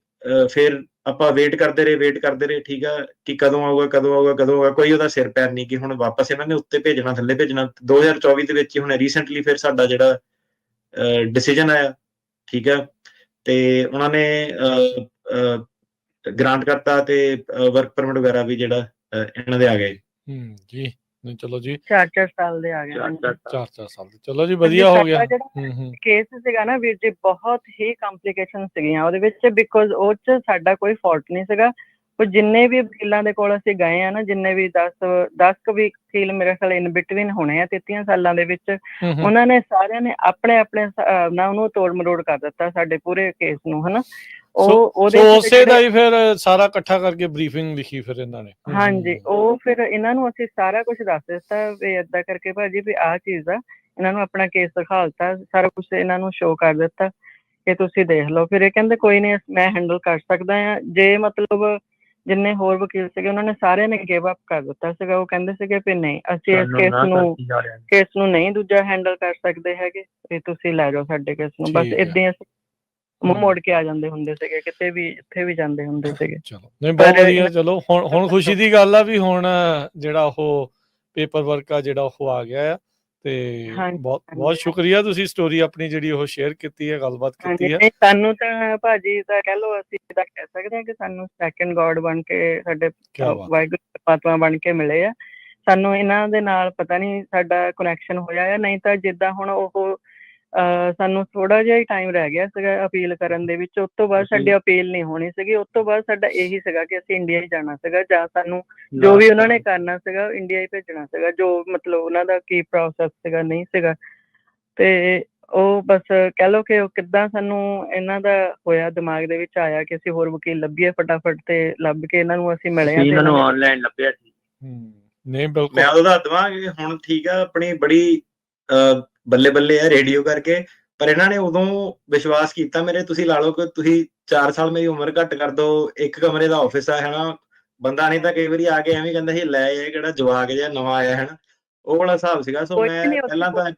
ਫਿਰ ਆਪਾਂ ਵੇਟ ਕਰਦੇ ਰਹੇ ਵੇਟ ਕਰਦੇ ਰਹੇ ਠੀਕ ਆ ਕਿ ਕਦੋਂ ਆਊਗਾ ਕਦੋਂ ਆਊਗਾ ਕਦੋਂ ਆਊਗਾ ਕੋਈ ਉਹਦਾ ਸਿਰ ਪੈਰ ਨਹੀਂ ਕਿ ਹੁਣ ਵਾਪਸ ਇਹਨਾਂ ਨੇ ਉੱਤੇ ਭੇਜਣਾ ਥੱਲੇ ਭੇਜਣਾ। 2024 ਦੇ ਵਿੱਚ ਹੀ ਹੁਣ ਰੀਸੈਂਟਲੀ ਫਿਰ ਸਾਡਾ ਜਿਹੜਾ ਡਿਸੀਜਨ ਆਇਆ ਠੀਕ ਆ। ਤੇ ਉਹਨਾਂ ਨੇ ਗ੍ਰਾਂਟ ਕਰਤਾ ਤੇ ਵਰਕ ਪਰਮਿਟ ਵਗੈਰਾ ਵੀ ਜਿਹੜਾ ਇਹਨਾਂ ਦੇ ਆ ਗਏ। ਹੂੰ ਜੀ। ਨਹੀਂ ਚਲੋ ਜੀ। 4-4 ਸਾਲ ਦੇ ਆ ਗਏ ਚਾਰ- ਹਾਂਜੀ ਚਾਰ ਸਾਲ। ਚਾਰ ਚਾਰ ਸਾਲ ਦੇ। ਚਲੋ ਜੀ ਵਧੀਆ ਹੋ ਗਿਆ। ਸਾਡਾ ਜਿਹੜਾ ਹੂੰ ਹੂੰ। ਕੇਸ ਸੀਗਾ ਨਾ ਵੀਰ ਜੀ ਬਹੁਤ ਹੀ ਕੰਪਲਿਕੇਸ਼ਨ ਸੀਗੀਆਂ ਉਹਦੇ ਵਿੱਚ ਬਿਕੋਜ਼ ਉਹ ਚ ਸਾਡਾ ਕੋਈ ਫਾਲਟ ਨਹੀਂ ਸੀਗਾ। ਉਹ ਜਿੰਨੇ ਵੀ ਵਕੀਲਾਂ ਦੇ ਕੋਲ ਅਸੀਂ ਗਏ ਆ ਨਾ ਜਿੰਨੇ ਵੀ 10 10 ਕੁ ਵੀ ਵਕੀਲ ਮੇਰੇ ਖਿਆਲ ਇਨ ਬਿਟਵੀਨ ਹੋਣੇ ਆ 33 ਸਾਲਾਂ ਦੇ ਵਿੱਚ ਹੂੰ ਹੂੰ। ਉਹਨਾਂ ਨੇ ਸਾਰਿਆਂ ਨੇ ਆਪਣੇ ਆਪਣੇ ਹਿਸਾਬ ਨਾਲ ਉਹਨੂੰ ਤੋੜ ਮਰੋੜ ਕਰ ਦਿੱਤਾ ਸਾਡੇ ਪੂਰੇ ਕੇਸ ਨੂੰ ਹਨਾ? ਉਹ ਉਹਦੇ ਸੋ ਉਸੇ ਦਾ ਹੀ ਫਿਰ ਸਾਰਾ ਇਕੱਠਾ ਕਰਕੇ ਬਰੀਫਿੰਗ ਲਿਖੀ ਫਿਰ ਇਹਨਾਂ ਨੇ। ਹਾਂਜੀ ਹੂੰ, ਉਹ ਫਿਰ ਇਹਨਾਂ ਨੂੰ ਅਸੀਂ ਸਾਰਾ ਕੁਝ ਦੱਸ ਦਿੱਤਾ ਵੀ ਏਦਾਂ ਕਰਕੇ ਭਾਜੀ ਵੀ ਆਹ ਚੀਜ਼ ਆ ਇਹਨਾਂ ਨੂੰ ਆਪਣਾ ਕੇਸ ਦਿਖਾ ਦਿੱਤਾ ਸਾਰਾ ਕੁਝ ਇਹਨਾਂ ਨੂੰ ਸ਼ੋਅ ਕਰ ਦਿੱਤਾ ਕਿ ਤੁਸੀਂ ਦੇਖ ਲਓ। ਫਿਰ ਇਹ ਕਹਿੰਦੇ ਕੋਈ ਨਹੀਂ ਮੈਂ ਹੈਂਡਲ ਕਰ ਸਕਦਾ ਆ ਜੇ ਮਤਲਬ ਜਿੰਨੇ ਹੋਰ ਵਕੀਲ ਸੀਗੇ ਉਹਨਾਂ ਨੇ ਸਾਰਿਆਂ ਨੇ ਗਿਵ ਅਪ ਕਰ ਦਿੱਤਾ ਸੀਗਾ। ਉਹ ਕਹਿੰਦੇ ਸੀਗੇ ਵੀ ਨਹੀਂ ਅਸੀਂ ਇਸ ਕੇਸ ਨੂੰ ਕੇਸ ਨੂੰ ਨਹੀਂ ਦੂਜਾ ਹੈਂਡਲ ਕਰ ਸਕਦੇ ਹੈਗੇ ਤੇ ਤੁਸੀਂ ਲੈ ਜਾਓ ਸਾਡੇ ਕੇਸ ਨੂੰ। ਬਸ। ਇਦਾਂ ਹੀ ਅਸੀਂ ਹਮ। ਮੋੜ ਕੇ ਆ ਜਾਂਦੇ ਹੁੰਦੇ ਸੀਗੇ ਕਿਤੇ ਵੀ ਇੱਥੇ ਵੀ ਜਾਂਦੇ ਹੁੰਦੇ ਸੀਗੇ। ਚਲੋ ਨਹੀਂ ਬਹੁਤ ਪਰ ਵਧੀਆ ਚਲੋ ਹੁਣ ਹੁਣ ਖੁਸ਼ੀ ਦੀ ਗੱਲ ਆ ਵੀ ਹੁਣ ਜਿਹੜਾ ਉਹ ਪੇਪਰ ਵਰਕ ਆ ਜਿਹੜਾ ਉਹ ਆ ਗਿਆ ਆ ਤੇ ਹਾਂਜੀ, ਬਹੁਤ ਹਾਂਜੀ, ਬਹੁਤ ਹਾਂਜੀ। ਸ਼ੁਕਰੀਆ ਤੁਸੀਂ ਸਟੋਰੀ ਆਪਣੀ ਜਿਹੜੀ ਉਹ ਸ਼ੇਅਰ ਕੀਤੀ ਹੈ ਗੱਲਬਾਤ ਹਾਂਜੀ ਕੀਤੀ ਹੈ ਨਹੀਂ ਸਾਨੂੰ ਤਾਂ ਭਾਜੀ ਤਾਂ ਕਹਿ ਲਓ ਅਸੀਂ ਤਾਂ ਕਹਿ ਸਕਦੇ ਹਾਂ ਕਿ ਸਾਨੂੰ ਸੈਕੰਡ ਗੋਡ ਬਣ ਕੇ ਸਾਡੇ ਕੀ ਬਾਤ ਵਾਹਿਗੁਰੂ ਪਰਮਾਤਮਾ ਬਣ ਕੇ ਮਿਲੇ ਆ। ਸਾਨੂੰ ਇਹਨਾਂ ਦੇ ਨਾਲ ਪਤਾ ਨਹੀਂ ਸਾਡਾ ਕਨੈਕਸ਼ਨ ਹੋਇਆ ਆ ਨਹੀਂ ਤਾਂ ਜਿੱਦਾਂ ਹੁਣ ਉਹ ਸਾਨੂੰ ਥੋੜਾ ਜਿਹਾ ਹੀ ਟਾਈਮ ਰਹਿ ਗਿਆ ਸੀਗਾ ਅਪੀਲ ਕਰਨ ਦੇ ਵਿੱਚ ਉਸ ਤੋਂ ਬਾਅਦ ਸਾਡੀ ਅਪੀਲ ਨਹੀਂ ਹੋਣੀ ਸੀਗੀ ਉਸ ਤੋਂ ਬਾਅਦ ਸਾਡਾ ਇਹੀ ਸੀਗਾ ਕਿ ਅਸੀਂ ਇੰਡੀਆ ਹੀ ਜਾਣਾ ਸੀਗਾ ਜਾਂ ਸਾਨੂੰ ਜੋ ਵੀ ਉਹਨਾਂ ਨੇ ਕਰਨਾ ਸੀਗਾ ਇੰਡੀਆ ਹੀ ਭੇਜਣਾ ਸੀਗਾ ਜੋ ਮਤਲਬ ਉਹਨਾਂ ਦਾ ਕੀ ਪ੍ਰੋਸੈਸ ਸੀਗਾ ਨਹੀਂ ਸੀਗਾ। ਤੇ ਉਹ ਬਸ ਕਹਿ ਲਓ ਕਿ ਉਹ ਕਿੱਦਾਂ ਸਾਨੂੰ ਇਹਨਾਂ ਦਾ ਹੋਇਆ ਦਿਮਾਗ ਦੇ ਵਿੱਚ ਆਇਆ ਕਿ ਅਸੀਂ ਹੋਰ ਵਕੀਲ ਲੱਭੀਏ ਫਟਾਫਟ ਤੇ ਲੱਭ ਕੇ ਇਹਨਾਂ ਨੂੰ ਅਸੀਂ ਮਿਲੇ ਆ ਇਹਨਾਂ ਨੂੰ ਆਨਲਾਈਨ ਲੱਭਿਆ ਸੀ। ਹੂੰ ਨਹੀਂ ਬਿਲਕੁਲ। ਮੈਂ ਉਹਦਾ ਕਿ ਹੁਣ ਠੀਕ ਆ ਆਪਣੀ ਬੜੀ ਬੱਲੇ ਬੱਲੇ ਆ ਰੇਡੀਓ ਕਰਕੇ। ਪਰ ਇਹਨਾਂ ਨੇ ਉਦੋਂ ਵਿਸ਼ਵਾਸ ਕੀਤਾ ਮੇਰੇ ਤੁਸੀਂ ਲਾ ਲਓ ਕਿ ਤੁਸੀਂ 4 ਸਾਲ ਮੇਰੀ ਉਮਰ ਘੱਟ ਕਰ ਦੋ ਇੱਕ ਕਮਰੇ ਦਾ ਆਫਿਸ ਆ ਹੈਨਾ। ਬੰਦਾ ਨਹੀਂ ਤਾਂ ਕਈ ਵਾਰੀ ਆ ਕੇ ਐਵੇਂ ਕਹਿੰਦਾ ਸੀ ਲੈ ਇਹ ਕਿਹੜਾ ਜਵਾਕ ਜਿਹਾ ਨਵਾਂ ਆਇਆ ਹੈਨਾ। ਉਹ ਵਾਲਾ ਹਿਸਾਬ ਸੀਗਾ ਸੋ ਮੈਂ ਪਹਿਲਾਂ ਤਾਂ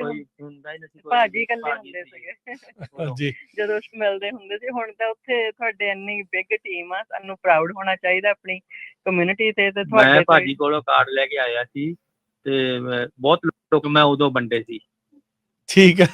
ਕੋਈ ਹੁੰਦਾ ਹੀ ਨਹੀਂ ਭਾਜੀ ਇਕੱਲੇ ਹੁੰਦੇ। ਸੀਗੇ। ਹਾਂਜੀ। ਜਦੋਂ ਮਿਲਦੇ ਹੁੰਦੇ ਸੀ ਹੁਣ ਤਾਂ ਉੱਥੇ ਤੁਹਾਡੇ ਇੰਨੀ ਬਿਗ ਟੀਮ ਆ ਸਾਨੂੰ ਪ੍ਰਾਊਡ ਹੋਣਾ ਚਾਹੀਦਾ ਆਪਣੀ ਕਮਿਊਨਿਟੀ ਤੇ ਤੇ ਤੁਹਾਡੇ ਮੈਂ ਭਾਜੀ ਕੋਲੋਂ ਕਾਰਡ ਲੈ ਕੇ ਆਇਆ ਸੀ। ਤੇ ਮੈਂ- ਬਹੁਤ ਲੋਕ ਮੈਂ ਉਦੋਂ ਵੰਡੇ ਸੀ। ਠੀਕ ਹੈ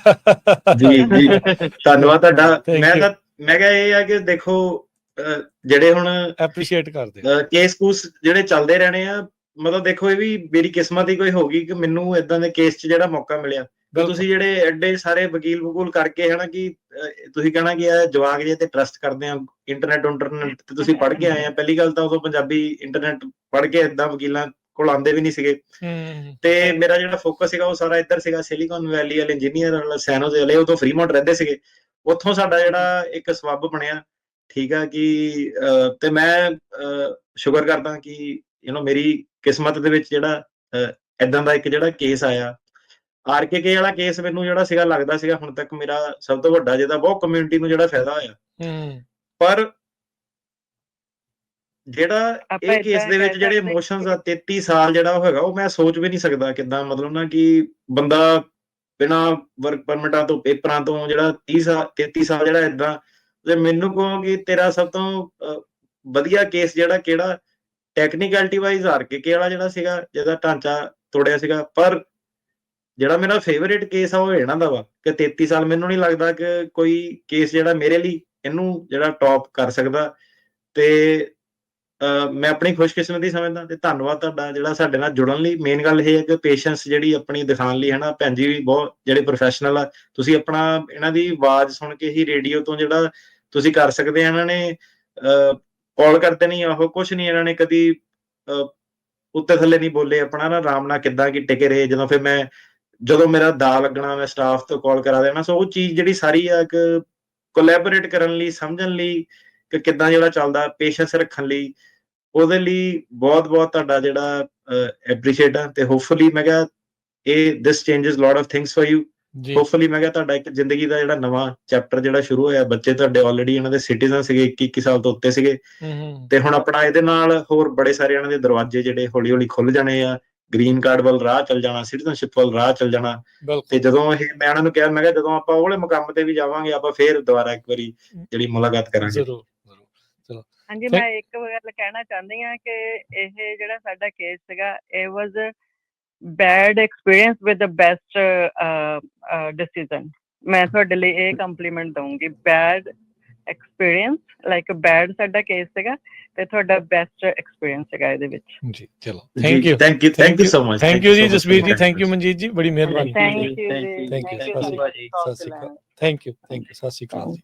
ਜੀ ਜੀ। ਧੰਨਵਾਦ ਤੁਹਾਡਾ। Thank ਮੈਂ you. ਤਾਂ ਮੈਂ ਕਿਹਾ ਇਹ ਆ ਕਿ ਦੇਖੋ ਅਹ, ਜਿਹੜੇ ਹੁਣ ਐਪਰੀਸ਼ੀਏਟ ਕਰਦੇ। ਕੇਸ ਕੂਸ ਜਿਹੜੇ ਚੱਲਦੇ ਰਹਿਣੇ ਆ ਮਤਲਬ ਦੇਖੋ ਇਹ ਵੀ ਮੇਰੀ ਕਿਸਮਤ ਹੀ ਕੋਈ ਹੋਗੀ ਕਿ ਮੈਨੂੰ ਇਦਾਂ ਦੇ ਕੇਸ 'ਚ ਜਿਹੜਾ ਮੌਕਾ ਮਿਲਿਆ। ਤੇ। ਤੁਸੀਂ ਜਿਹੜੇ ਐਡੇ ਸਾਰੇ ਵਕੀਲ ਵਕੂਲ ਕਰਕੇ ਹਨਾ ਕਿ ਅਹ, ਤੁਸੀਂ ਕਹਿਣਾ ਕਿ ਇਹ ਜਵਾਕ ਜੇ ਤੇ ਟਰਸਟ ਕਰਦੇ ਆ ਇੰਟਰਨੈਟ ਇੰਟਰਨੈਟ ਤੇ ਤੁਸੀਂ ਪੜ੍ਹ ਕੇ ਆਏ ਆ। ਪਹਿਲੀ ਗੱਲ ਤਾਂ ਉਦੋਂ ਪੰਜਾਬੀ ਇੰਟਰਨੈਟ ਪੜ੍ਹ ਕੇ ਇਦਾਂ ਵਕੀਲਾਂ ਕੋਲ ਆਉਂਦੇ ਵੀ ਨਹੀਂ ਸੀਗੇ। ਤੇ ਮੇਰਾ ਜਿਹੜਾ ਫੋਕਸ ਸੀਗਾ ਉਹ ਸਾਰਾ ਇੱਧਰ ਸੀਗਾ ਸਿਲੀਕਨ ਵੈਲੀ ਵਾਲੇ ਇੰਜੀਨੀਅਰ ਵਾਲਾ ਸੈਨੋਜ਼ੇ ਵਾਲੇ ਉਦੋਂ ਫਰੀਮੌਂਟ ਰਹਿੰਦੇ ਸੀਗੇ। ਉੱਥੋਂ ਸਾਡਾ ਜਿਹੜਾ ਇੱਕ ਸਬੱਬ ਬਣਿਆ ਠੀਕ ਆ ਕਿ ਤੇ ਮੈਂ ਸ਼ੁਕਰ ਕਰਦਾ ਕਿ ਯੂ نو ਮੇਰੀ ਕਿਸਮਤ ਦੇ ਵਿੱਚ ਜਿਹੜਾ ਇਦਾਂ ਦਾ ਇੱਕ ਜਿਹੜਾ ਕੇਸ ਆਇਆ। ਆਰਕੇਕੇ ਵਾਲਾ ਕੇਸ ਮੈਨੂੰ ਜਿਹੜਾ ਸੀਗਾ ਲੱਗਦਾ ਸੀਗਾ ਹੁਣ ਤੱਕ ਮੇਰਾ ਸਭ ਤੋਂ ਵੱਡਾ ਜਿਹਦਾ ਬਹੁਤ ਕਮਿਊਨਿਟੀ ਨੂੰ ਜਿਹੜਾ ਫਾਇਦਾ ਹੋਇਆ। ਹੂੰ। ਪਰ ਜਿਹੜਾ ਇਹ ਕੇਸ ਦੇ ਵਿੱਚ ਜਿਹੜੇ ਇਮੋਸ਼ਨਸ ਆ 33 ਸਾਲ ਜਿਹੜਾ ਉਹ ਹੈਗਾ ਉਹ ਮੈਂ ਸੋਚ ਵੀ ਨਹੀਂ ਸਕਦਾ ਕਿਦਾਂ ਮਤਲਬ ਨਾ ਕਿ ਬੰਦਾ ਬਿਨਾ ਵਰਕ ਪਰਮਿਟਾਂ ਤੋਂ ਪੇਪਰਾਂ ਤੋਂ ਜਿਹੜਾ 30 ਸਾਲ 33 ਸਾਲ ਜਿਹੜਾ ਇਦਾਂ ਤੇ ਮੈਨੂੰ ਕਹੋ ਕਿ ਤੇਰਾ ਸਭ ਤੋਂ ਵਧੀਆ ਕੇਸ ਜਿਹੜਾ ਕਿਹੜਾ? ਟੈਕਨੀਕੈਲਿਟੀ ਵਾਈਜ਼ ਆਰ ਕੇ ਵਾਲਾ ਜਿਹੜਾ ਸੀਗਾ ਜਿਹਦਾ ਢਾਂਚਾ ਤੋੜਿਆ ਸੀਗਾ ਪਰ ਜਿਹੜਾ ਮੇਰਾ ਫੇਵਰੇਟ ਕੇਸ ਆ ਉਹ ਇਹਨਾਂ ਦਾ ਵਾ ਕਿ 33 ਸਾਲ ਮੈਨੂੰ ਨਹੀਂ ਲੱਗਦਾ ਕਿ ਕੋਈ ਕੇਸ ਜਿਹੜਾ ਮੇਰੇ ਲਈ ਇਹਨੂੰ ਜਿਹੜਾ ਟੌਪ ਕਰ ਸਕਦਾ ਤੇ ਮੈਂ ਆਪਣੀ ਖੁਸ਼ਕਿਸਮਤੀ ਸਮਝਦਾ ਤੇ ਧੰਨਵਾਦ ਤੁਹਾਡਾ ਜਿਹੜਾ ਸਾਡੇ ਨਾਲ ਜੁੜਨ ਲਈ। ਮੇਨ ਗੱਲ ਇਹ ਹੈ ਕਿ ਪੇਸ਼ੈਂਸ ਜਿਹੜੀ ਆਪਣੀ ਦਿਖਾਉਣ ਲਈ ਹਨਾ ਭੈਣ ਜੀ ਵੀ ਬਹੁਤ ਜਿਹੜੇ ਪ੍ਰੋਫੈਸ਼ਨਲ ਆ ਤੁਸੀਂ ਆਪਣਾ ਇਹਨਾਂ ਦੀ ਆਵਾਜ਼ ਸੁਣ ਕੇ ਹੀ ਰੇਡੀਓ ਤੋਂ ਜਿਹੜਾ ਤੁਸੀਂ ਕਰ ਸਕਦੇ ਆ ਇਹਨਾਂ ਨੇ ਕਾਲ ਕਰਦੇ ਨਹੀਂ ਉਹ ਕੁਝ ਨਹੀਂ ਇਹਨਾਂ ਨੇ ਕਦੀ ਅਹ, ਉੱਤੇ ਥੱਲੇ ਨਹੀਂ ਬੋਲੇ ਆਪਣਾ ਨਾ ਆਰਾਮ ਨਾਲ ਕਿੱਦਾਂ ਕਿ ਟਿਕੇ ਰਹੇ। ਜਦੋਂ ਫਿਰ ਮੈਂ ਜਦੋਂ ਮੇਰਾ ਦਾ ਲੱਗਣਾ ਮੈਂ ਸਟਾਫ ਤੋਂ ਕਾਲ ਕਰਾ ਦੇਣਾ ਸੋ ਉਹ ਚੀਜ਼ ਜਿਹੜੀ ਸਾਰੀ ਆ ਕਿ ਕੋਲੈਬੋਰੇਟ ਕਰਨ ਲਈ ਸਮਝਣ ਲਈ ਕਿ ਕਿੱਦਾਂ ਜਿਹੜਾ ਚੱਲਦਾ ਪੇਸ਼ੈਂਸ ਰੱਖਣ ਲਈ ਉਹਦੇ ਲਈ ਬਹੁਤ ਬਹੁਤ ਤੁਹਾਡਾ ਜਿਹੜਾ ਐਪਰੀਸ਼ੀਏਟ ਆ ਤੇ ਹੋਪਫੁਲੀ ਮੈਂ ਕਿਹਾ ਇਹ this changes lot of things for you hopefully ਮੈਂ ਕਿਹਾ ਤੁਹਾਡਾ ਇੱਕ ਜ਼ਿੰਦਗੀ ਦਾ ਜਿਹੜਾ ਨਵਾਂ ਚੈਪਟਰ ਜਿਹੜਾ ਸ਼ੁਰੂ ਹੋਇਆ ਬੱਚੇ ਤੁਹਾਡੇ ਆਲਰੇਡੀ ਇਹਨਾਂ ਦੇ ਸਿਟੀਜ਼ਨ ਸੀਗੇ 21 21 ਸਾਲ ਤੋਂ ਉੱਤੇ ਸੀਗੇ। ਤੇ ਹੁਣ ਆਪਣਾ ਇਹਦੇ ਨਾਲ ਹੋਰ ਬੜੇ ਸਾਰੇ ਇਹਨਾਂ ਦੇ ਦਰਵਾਜ਼ੇ ਜਿਹੜੇ ਹੌਲੀ ਹੌਲੀ ਖੁੱਲ ਜਾਣੇ ਆ। ਗ੍ਰੀਨ ਕਾਰਡ ਵੱਲ ਰਾਹ ਚੱਲ ਜਾਣਾ ਸਿਟੀਜ਼ਨਸ਼ਿਪ ਵੱਲ ਰਾਹ ਚੱਲ ਜਾਣਾ। ਤੇ ਜਦੋਂ ਇਹ ਮੈਂ ਇਹਨਾਂ ਨੂੰ ਕਿਹਾ ਮੈਂ ਕਿਹਾ ਜਦੋਂ ਆਪਾਂ ਉਹਲੇ ਮੁਕਾਮ ਤੇ ਵੀ ਜਾਵਾਂਗੇ ਆਪਾਂ ਫੇਰ ਦੁਬਾਰਾ ਇੱਕ ਵਾਰੀ ਜਿਹੜੀ ਮੁਲਾਕਾਤ ਕਰਾਂਗੇ। ਜ਼ਰੂਰ ਜ਼ਰੂਰ। ਹਾਂਜੀ ਮੈਂ ਇੱਕ ਗੱਲ ਕਹਿਣਾ ਚਾਹੁੰਦੀ ਹਾਂ ਕਿ ਇਹ ਜਿਹੜਾ ਸਾਡਾ ਕੇਸ ਸੀਗਾ ਇਹ was bad experience with the best decision ਮੈਂ ਤੁਹਾਡੇ ਲਈ ਇਹ ਕੰਪਲੀਮੈਂਟ ਦਊਂਗੀ। ਬੈਡ ਐਕਸਪੀਰੀਅੰਸ ਲਾਈਕ ਬੈਡ ਸਾਡਾ ਕੇਸ ਸੀਗਾ ਤੇ ਤੁਹਾਡਾ ਬੈਸਟ ਐਕਸਪੀਰੀਅੰਸ ਸੀਗਾ ਇਹਦੇ ਵਿੱਚ। ਜੀ ਚਲੋ। Thank you thank you thank you so much thank you ਜੀ ਜਸਵੀਰ ਜੀ ਥੈਂਕ ਯੂ ਮਨਜੀਤ ਜੀ ਬੜੀ ਮਿਹਰਬਾਨੀ ਜੀ, thank you, thank ਸਤਿ ਸ਼੍ਰੀ ਅਕਾਲ ਥੈਂਕ ਯੂ ਥੈਂਕ ਯੂ ਸਤਿ ਸ਼੍ਰੀ ਅਕਾਲ ਜੀ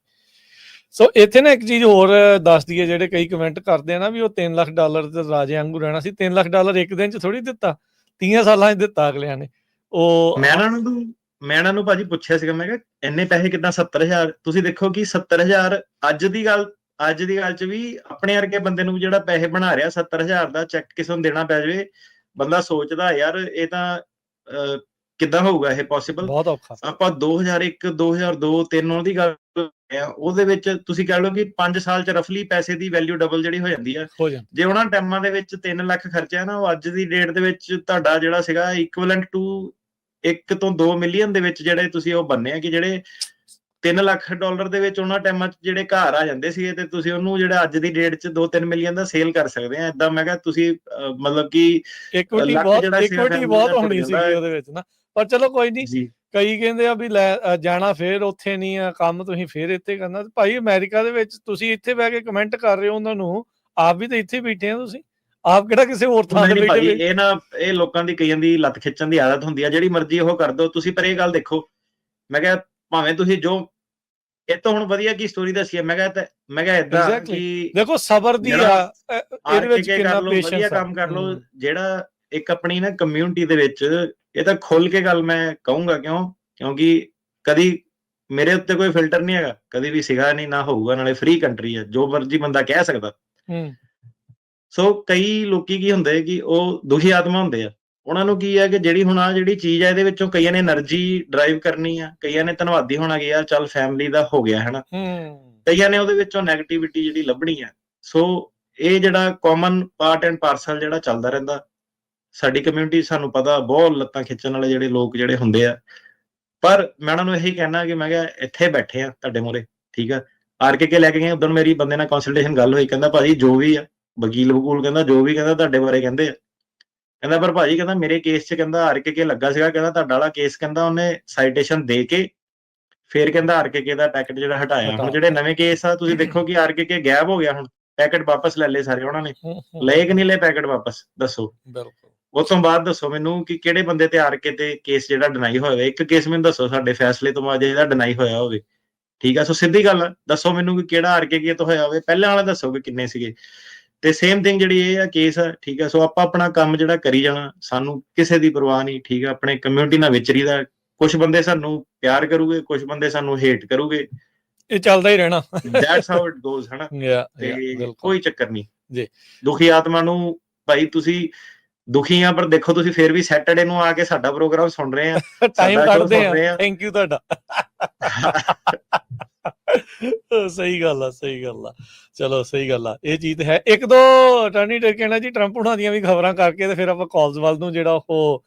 ਸੋ ਇੱਥੇ ਨਾ ਇੱਕ ਚੀਜ਼ ਹੋਰ ਦੱਸ ਦਈਏ, ਜਿਹੜੇ ਕਈ ਕਮੈਂਟ ਕਰਦੇ ਆ ਨਾ ਵੀ ਉਹ 3 ਲੱਖ ਡਾਲਰ ਤੇ ਰਾਜੇ ਵਾਂਗੂ ਰਹਿਣਾ ਸੀ। 3 ਲੱਖ ਡਾਲਰ ਇੱਕ ਦਿਨ ਚ ਥੋੜੀ ਦਿੱਤਾ 30 ਸਾਲਾਂ ਚ ਦਿੱਤਾ ਅਗਲਿਆਂ ਨੇ। ਉਹ ਮੈਂ ਇਹਨਾਂ ਨੂੰ ਮੈਂ ਇਹਨਾਂ ਨੂੰ ਭਾਜੀ ਪੁੱਛਿਆ ਸੀਗਾ, ਮੈਂ ਕਿਹਾ ਇੰਨੇ ਪੈਸੇ ਕਿਦਾਂ 70000 ਤੁਸੀਂ ਦੇਖੋ ਕਿ 70000 ਅੱਜ ਦੀ ਗੱਲ, ਅੱਜ ਦੀ ਗੱਲ 'ਚ ਵੀ ਆਪਣੇ ਵਰਗੇ ਬੰਦੇ ਨੂੰ ਜਿਹੜਾ ਪੈਸੇ ਬਣਾ ਰਿਹਾ 70000 ਦਾ ਚੈੱਕ ਕਿਸੇ ਨੂੰ ਦੇਣਾ ਪੈ ਜਾਵੇ, ਬੰਦਾ ਸੋਚਦਾ ਯਾਰ ਇਹ ਤਾਂ ਕਿੱਦਾਂ ਹੋਊਗਾ ਇਹ ਪੋਸੀਬਲ ਬਹੁਤ ਔਖਾ। ਆਪਾਂ 2001 2002 3 ਦੀ ਗੱਲ ਆ ਉਹਦੇ ਵਿੱਚ ਤੁਸੀਂ ਕਹਿ ਲਓ ਕਿ 5 ਸਾਲ 'ਚ ਰਫਲੀ ਪੈਸੇ ਦੀ ਵੈਲਿਊ ਡਬਲ ਜਿਹੜੀ ਹੋ ਜਾਂਦੀ ਆ। ਜੇ ਉਹਨਾਂ ਟਾਈਮਾਂ ਦੇ ਵਿੱਚ 3 ਲੱਖ ਖਰਚਿਆ ਨਾ ਉਹ ਅੱਜ ਦੀ ਡੇਟ ਦੇ ਵਿੱਚ ਤੁਹਾਡਾ ਜਿਹੜਾ ਸੀਗਾ ਇਕੁਇਵਲੈਂਟ ਟੂ 1 ਤੋਂ 2 ਮਿਲੀਅਨ ਦੇ ਵਿੱਚ ਜਿਹੜੇ ਤੁਸੀਂ ਉਹ ਬੰਨੇ ਆ ਕਿ ਜਿਹੜੇ 3 ਲੱਖ ਡਾਲਰ ਦੇ ਵਿੱਚ ਉਹਨਾਂ ਟਾਈਮਾਂ 'ਚ ਜਿਹੜੇ ਘਰ ਆ ਜਾਂਦੇ ਸੀਗੇ ਤੇ ਤੁਸੀਂ ਉਹਨੂੰ ਜਿਹੜਾ ਅੱਜ ਦੀ ਡੇਟ 'ਚ 2-3 ਮਿਲੀਅਨ ਦਾ ਸੇਲ ਕਰ ਸਕਦੇ ਆ। ਇਦਾਂ ਮੈਂ ਕਿਹਾ ਤੁਸੀਂ ਮਤਲਬ ਕਿ ਇਕੁਇਟੀ ਬਹੁਤ ਇਕੁਇਟੀ ਬਹੁਤ ਹੋਣੀ ਸੀ ਉਹਦੇ ਵਿੱਚ ਨਾ। ਪਰ ਚਲੋ ਕੋਈ ਨਹੀਂ ਕਈ ਕਹਿੰਦੇ ਆ ਵੀ ਲੈ ਜਾਣਾ ਫੇਰ ਉੱਥੇ ਨਹੀਂ ਆ ਕੰਮ ਤੁਸੀਂ ਫੇਰ ਇੱਥੇ ਕਰਨਾ। ਤੇ ਭਾਈ ਅਮਰੀਕਾ ਦੇ ਵਿੱਚ ਤੁਸੀਂ ਇੱਥੇ ਬਹਿ ਕੇ ਕਮੈਂਟ ਕਰ ਰਹੇ ਹੋ ਉਹਨਾਂ ਨੂੰ ਆਪ ਵੀ ਤਾਂ ਇੱਥੇ ਬੈਠੇ ਆ ਤੁਸੀਂ। ਆਪ ਕਿਹੜਾ ਕਿਸੇ ਹੋਰ ਥਾਂ ਤੇ ਬੈਠੇ ਇਹ ਨਾ ਇਹ ਲੋਕਾਂ ਦੀ ਕਈਆਂ ਦੀ ਲੱਤ ਖਿੱਚਣ ਦੀ ਆਦਤ ਹੁੰਦੀ ਆ ਜਿਹੜੀ ਮਰਜ਼ੀ ਉਹ ਕਰ ਦੋ ਤੁਸੀਂ ਪਰ ਇਹ ਗੱਲ ਦੇਖੋ ਮੈਂ ਕਿਹਾ ਭਾਵੇਂ ਤੁਸੀਂ ਜੋ ਇਹ ਤਾਂ ਹੁਣ ਵਧੀਆ ਕੀ ਸਟੋਰੀ ਦੱਸੀ ਹੈ ਮੈਂ ਕਿਹਾ ਮੈਂ ਕਿਹਾ ਇਦਾਂ. ਕਿ ਦੇਖੋ ਸਬਰ ਦੀ ਆ ਇਹਦੇ ਵਿੱਚ ਕਿੰਨਾ ਲਓ ਵਧੀਆ ਪੇਸ਼ੈਂਸ ਕੰਮ ਕਰ ਲਓ ਜਿਹੜਾ ਇੱਕ ਆਪਣੀ ਨਾ ਕਮਿਊਨਿਟੀ ਦੇ ਵਿੱਚ ਇਹ ਤਾਂ ਖੁੱਲ ਕੇ ਗੱਲ ਮੈਂ ਕਹੂੰਗਾ ਕਿਉਂ? ਕਿਉਂਕਿ ਕਦੀ ਮੇਰੇ ਉੱਤੇ ਕੋਈ ਫਿਲਟਰ ਨਹੀਂ ਹੈਗਾ। ਕਦੀ ਵੀ ਸਿਗਾ ਨਹੀਂ ਨਾ ਹੋਊਗਾ ਨਾਲੇ ਫ੍ਰੀ ਕੰਟਰੀ ਹੈ ਜੋ ਮਰਜ਼ੀ ਬੰਦਾ ਕਹਿ ਸਕਦਾ। ਹੂੰ। ਸੋ ਕਈ ਲੋਕੀ ਕੀ ਹੁੰਦੇ ਕਿ ਉਹ ਦੁਖੀ ਆਤਮਾ ਹੁੰਦੇ ਆ। ਉਹਨਾਂ ਨੂੰ ਕੀ ਹੈ ਕਿ ਜਿਹੜੀ ਹੁਣ ਆ ਜਿਹੜੀ ਚੀਜ਼ ਹੈ ਇਹਦੇ ਵਿੱਚੋਂ ਕਈਆਂ ਨੇ એનર્ਜੀ ਡਰਾਈਵ ਕਰਨੀ ਆ ਕਈਆਂ ਨੇ ਧੰਨਵਾਦੀ ਹੋਣਾ ਕਿ ਯਾਰ ਚੱਲ ਫੈਮਿਲੀ ਦਾ ਹੋ ਗਿਆ ਹਨਾ। ਕਈਆਂ ਨੇ ਉਹਦੇ ਵਿੱਚੋਂ 네ਗੇਟਿਵਿਟੀ ਜਿਹੜੀ ਲੱਭਣੀ ਆ। ਸੋ ਇਹ ਜਿਹੜਾ ਕਾਮਨ ਪਾਰਟ ਐਂਡ ਪਾਰਸਲ ਜਿਹੜਾ ਚੱਲਦਾ ਰਹਿੰਦਾ। ਸਾਡੀ ਕਮਿਊਨਿਟੀ ਸਾਨੂੰ ਪਤਾ ਬਹੁਤ ਲੱਤਾਂ ਖਿੱਚਣ ਵਾਲੇ ਜਿਹੜੇ ਲੋਕ ਜਿਹੜੇ ਹੁੰਦੇ ਆ। ਪਰ ਮੈਂ ਉਹਨਾਂ ਨੂੰ ਇਹੀ ਕਹਿਣਾ ਕਿ ਮੈਂ ਕਿਹਾ ਇੱਥੇ ਬੈਠੇ ਆ ਤੁਹਾਡੇ ਮੂਹਰੇ ਠੀਕ ਆ? ਆਰ ਕੇ ਕੇ ਲੈ ਕੇ ਗਏ ਉਦੋਂ ਮੇਰੀ ਬੰਦੇ ਨਾਲ ਕੰਸਲਟੇਸ਼ਨ ਗੱਲ ਹੋਈ ਕਹਿੰਦਾ ਭਾਜੀ ਜੋ ਵੀ ਆ ਵਕੀਲ ਵਕੂਲ ਕਹਿੰਦਾ ਜੋ ਵੀ ਕਹਿੰਦਾ ਤੁਹਾਡੇ ਬਾਰੇ ਕਹਿੰਦੇ ਆ। ਕਹਿੰਦਾ ਪਰ ਭਾਜੀ ਕਹਿੰਦਾ ਮੇਰੇ ਕੇਸ 'ਚ ਕਹਿੰਦਾ ਆਰ ਕੇ ਕੇ ਲੱਗਾ ਸੀਗਾ ਕਹਿੰਦਾ ਤੁਹਾਡਾ ਵਾਲਾ ਕੇਸ ਕਹਿੰਦਾ ਉਹਨੇ ਸਾਈਟੇਸ਼ਨ ਦੇ ਕੇ ਫਿਰ ਕਹਿੰਦਾ ਆਰ ਕੇ ਕੇ ਦਾ ਪੈਕੇਟ ਜਿਹੜਾ ਹਟਾਇਆ। ਹਟਾ। ਹੁਣ ਜਿਹੜੇ ਨਵੇਂ ਕੇਸ ਆ ਤੁਸੀਂ ਦੇਖੋ ਕਿ ਆਰ ਕੇ ਕੇ ਗਾਇਬ ਹੋ ਗਿਆ ਹੁਣ ਪੈਕੇਟ ਵਾਪਸ ਲੈ ਲਏ ਸਾਰੇ ਉਹਨਾਂ ਨੇ। ਲਏ ਕਿ ਨਹੀਂ ਲਏ ਪੈਕੇਟ ਵਾਪਸ ਦੱਸੋ? ਬਿਲਕੁਲ। ਉਸ ਤੋਂ ਬਾਅਦ ਦੱਸੋ ਮੈਨੂੰ ਕਿ ਕਿਹੜੇ ਬੰਦੇ ਤੇ ਆਰ ਕੇ ਤੇ ਕੇਸ ਜਿਹੜਾ ਡਿਨਾਈ ਹੋਇਆ ਹੋਵੇ ਇੱਕ ਕੇਸ ਮੈਨੂੰ ਦੱਸੋ ਸਾਡੇ ਫੈਸਲੇ ਤੋਂ ਬਾਅਦ ਜਿਹੜਾ ਡਿਨਾਈ ਹੋਇਆ ਹੋਵੇ। ਠੀਕ ਆ? ਸੋ ਸਿੱਧੀ ਗੱਲ ਦੱਸੋ ਮੈਨੂੰ ਕਿ ਕਿਹੜਾ ਆਰ ਕੇ ਕੇ ਤੋਂ ਹੋਇਆ ਹੋਵੇ। ਪਹਿਲਾਂ ਵਾਲਾ ਦੱਸੋ ਕਿ ਕਿੰਨੇ ਸੀਗੇ। ਤੇ ਸੇਮ ਥਿੰਗ ਜਿਹੜੀ ਇਹ ਆ ਕੇਸ ਆ ਠੀਕ ਆ? ਸੋ ਆਪਾਂ ਆਪਣਾ ਕੰਮ ਜਿਹੜਾ ਕਰੀ ਜਾਣਾ ਸਾਨੂੰ ਕਿਸੇ ਦੀ ਪਰਵਾਹ ਨਹੀਂ ਠੀਕ ਆ? ਆਪਣੇ ਕਮਿਊਨਿਟੀ ਨਾਲ ਵਿਚਰੀ ਦਾ ਕੁਝ ਬੰਦੇ ਸਾਨੂੰ ਪਿਆਰ ਕਰੂਗੇ ਕੁਝ ਬੰਦੇ ਸਾਨੂੰ ਹੇਟ ਕਰੂਗੇ। ਇਹ ਚੱਲਦਾ ਹੀ ਰਹਿਣਾ। ਦੈਟਸ ਹਾਊ ਇਟ ਗੋਜ਼ ਹਨਾ? ਤੇ ਕੋਈ ਚੱਕਰ ਨਹੀਂ। ਜੀ। ਦੁਖੀ ਆਤਮਾ ਨੂੰ ਭਾਈ ਤੁਸੀਂ ਦੁਖੀ ਆ ਪਰ ਦੇਖੋ ਤੁਸੀਂ ਫੇਰ ਵੀ ਸੈਟਰਡੇ ਨੂੰ ਆ ਕੇ ਸਾਡਾ ਪ੍ਰੋਗਰਾਮ ਸੁਣ ਰਹੇ ਆ ਟਾਈਮ ਕੱਢਦੇ ਆ। ਥੈਂਕ ਯੂ ਤੁਹਾਡਾ। ਸਹੀ ਗੱਲ ਆ ਸਹੀ ਗੱਲ ਆ। ਚਲੋ ਸਹੀ ਗੱਲ ਆ। ਇਹ ਚੀਜ਼ ਹੈ। ਇੱਕ ਦੋ ਟਰਨੀ ਟੇਕਣਾ ਜੀ ਟਰੰਪ ਹੁਣਾਂ ਦੀਆਂ ਵੀ ਖਬਰਾਂ ਕਰਕੇ ਤੇ ਫਿਰ ਆਪਾਂ ਕਾਲਸ ਵੱਲ ਨੂੰ ਜਿਹੜਾ ਉਹ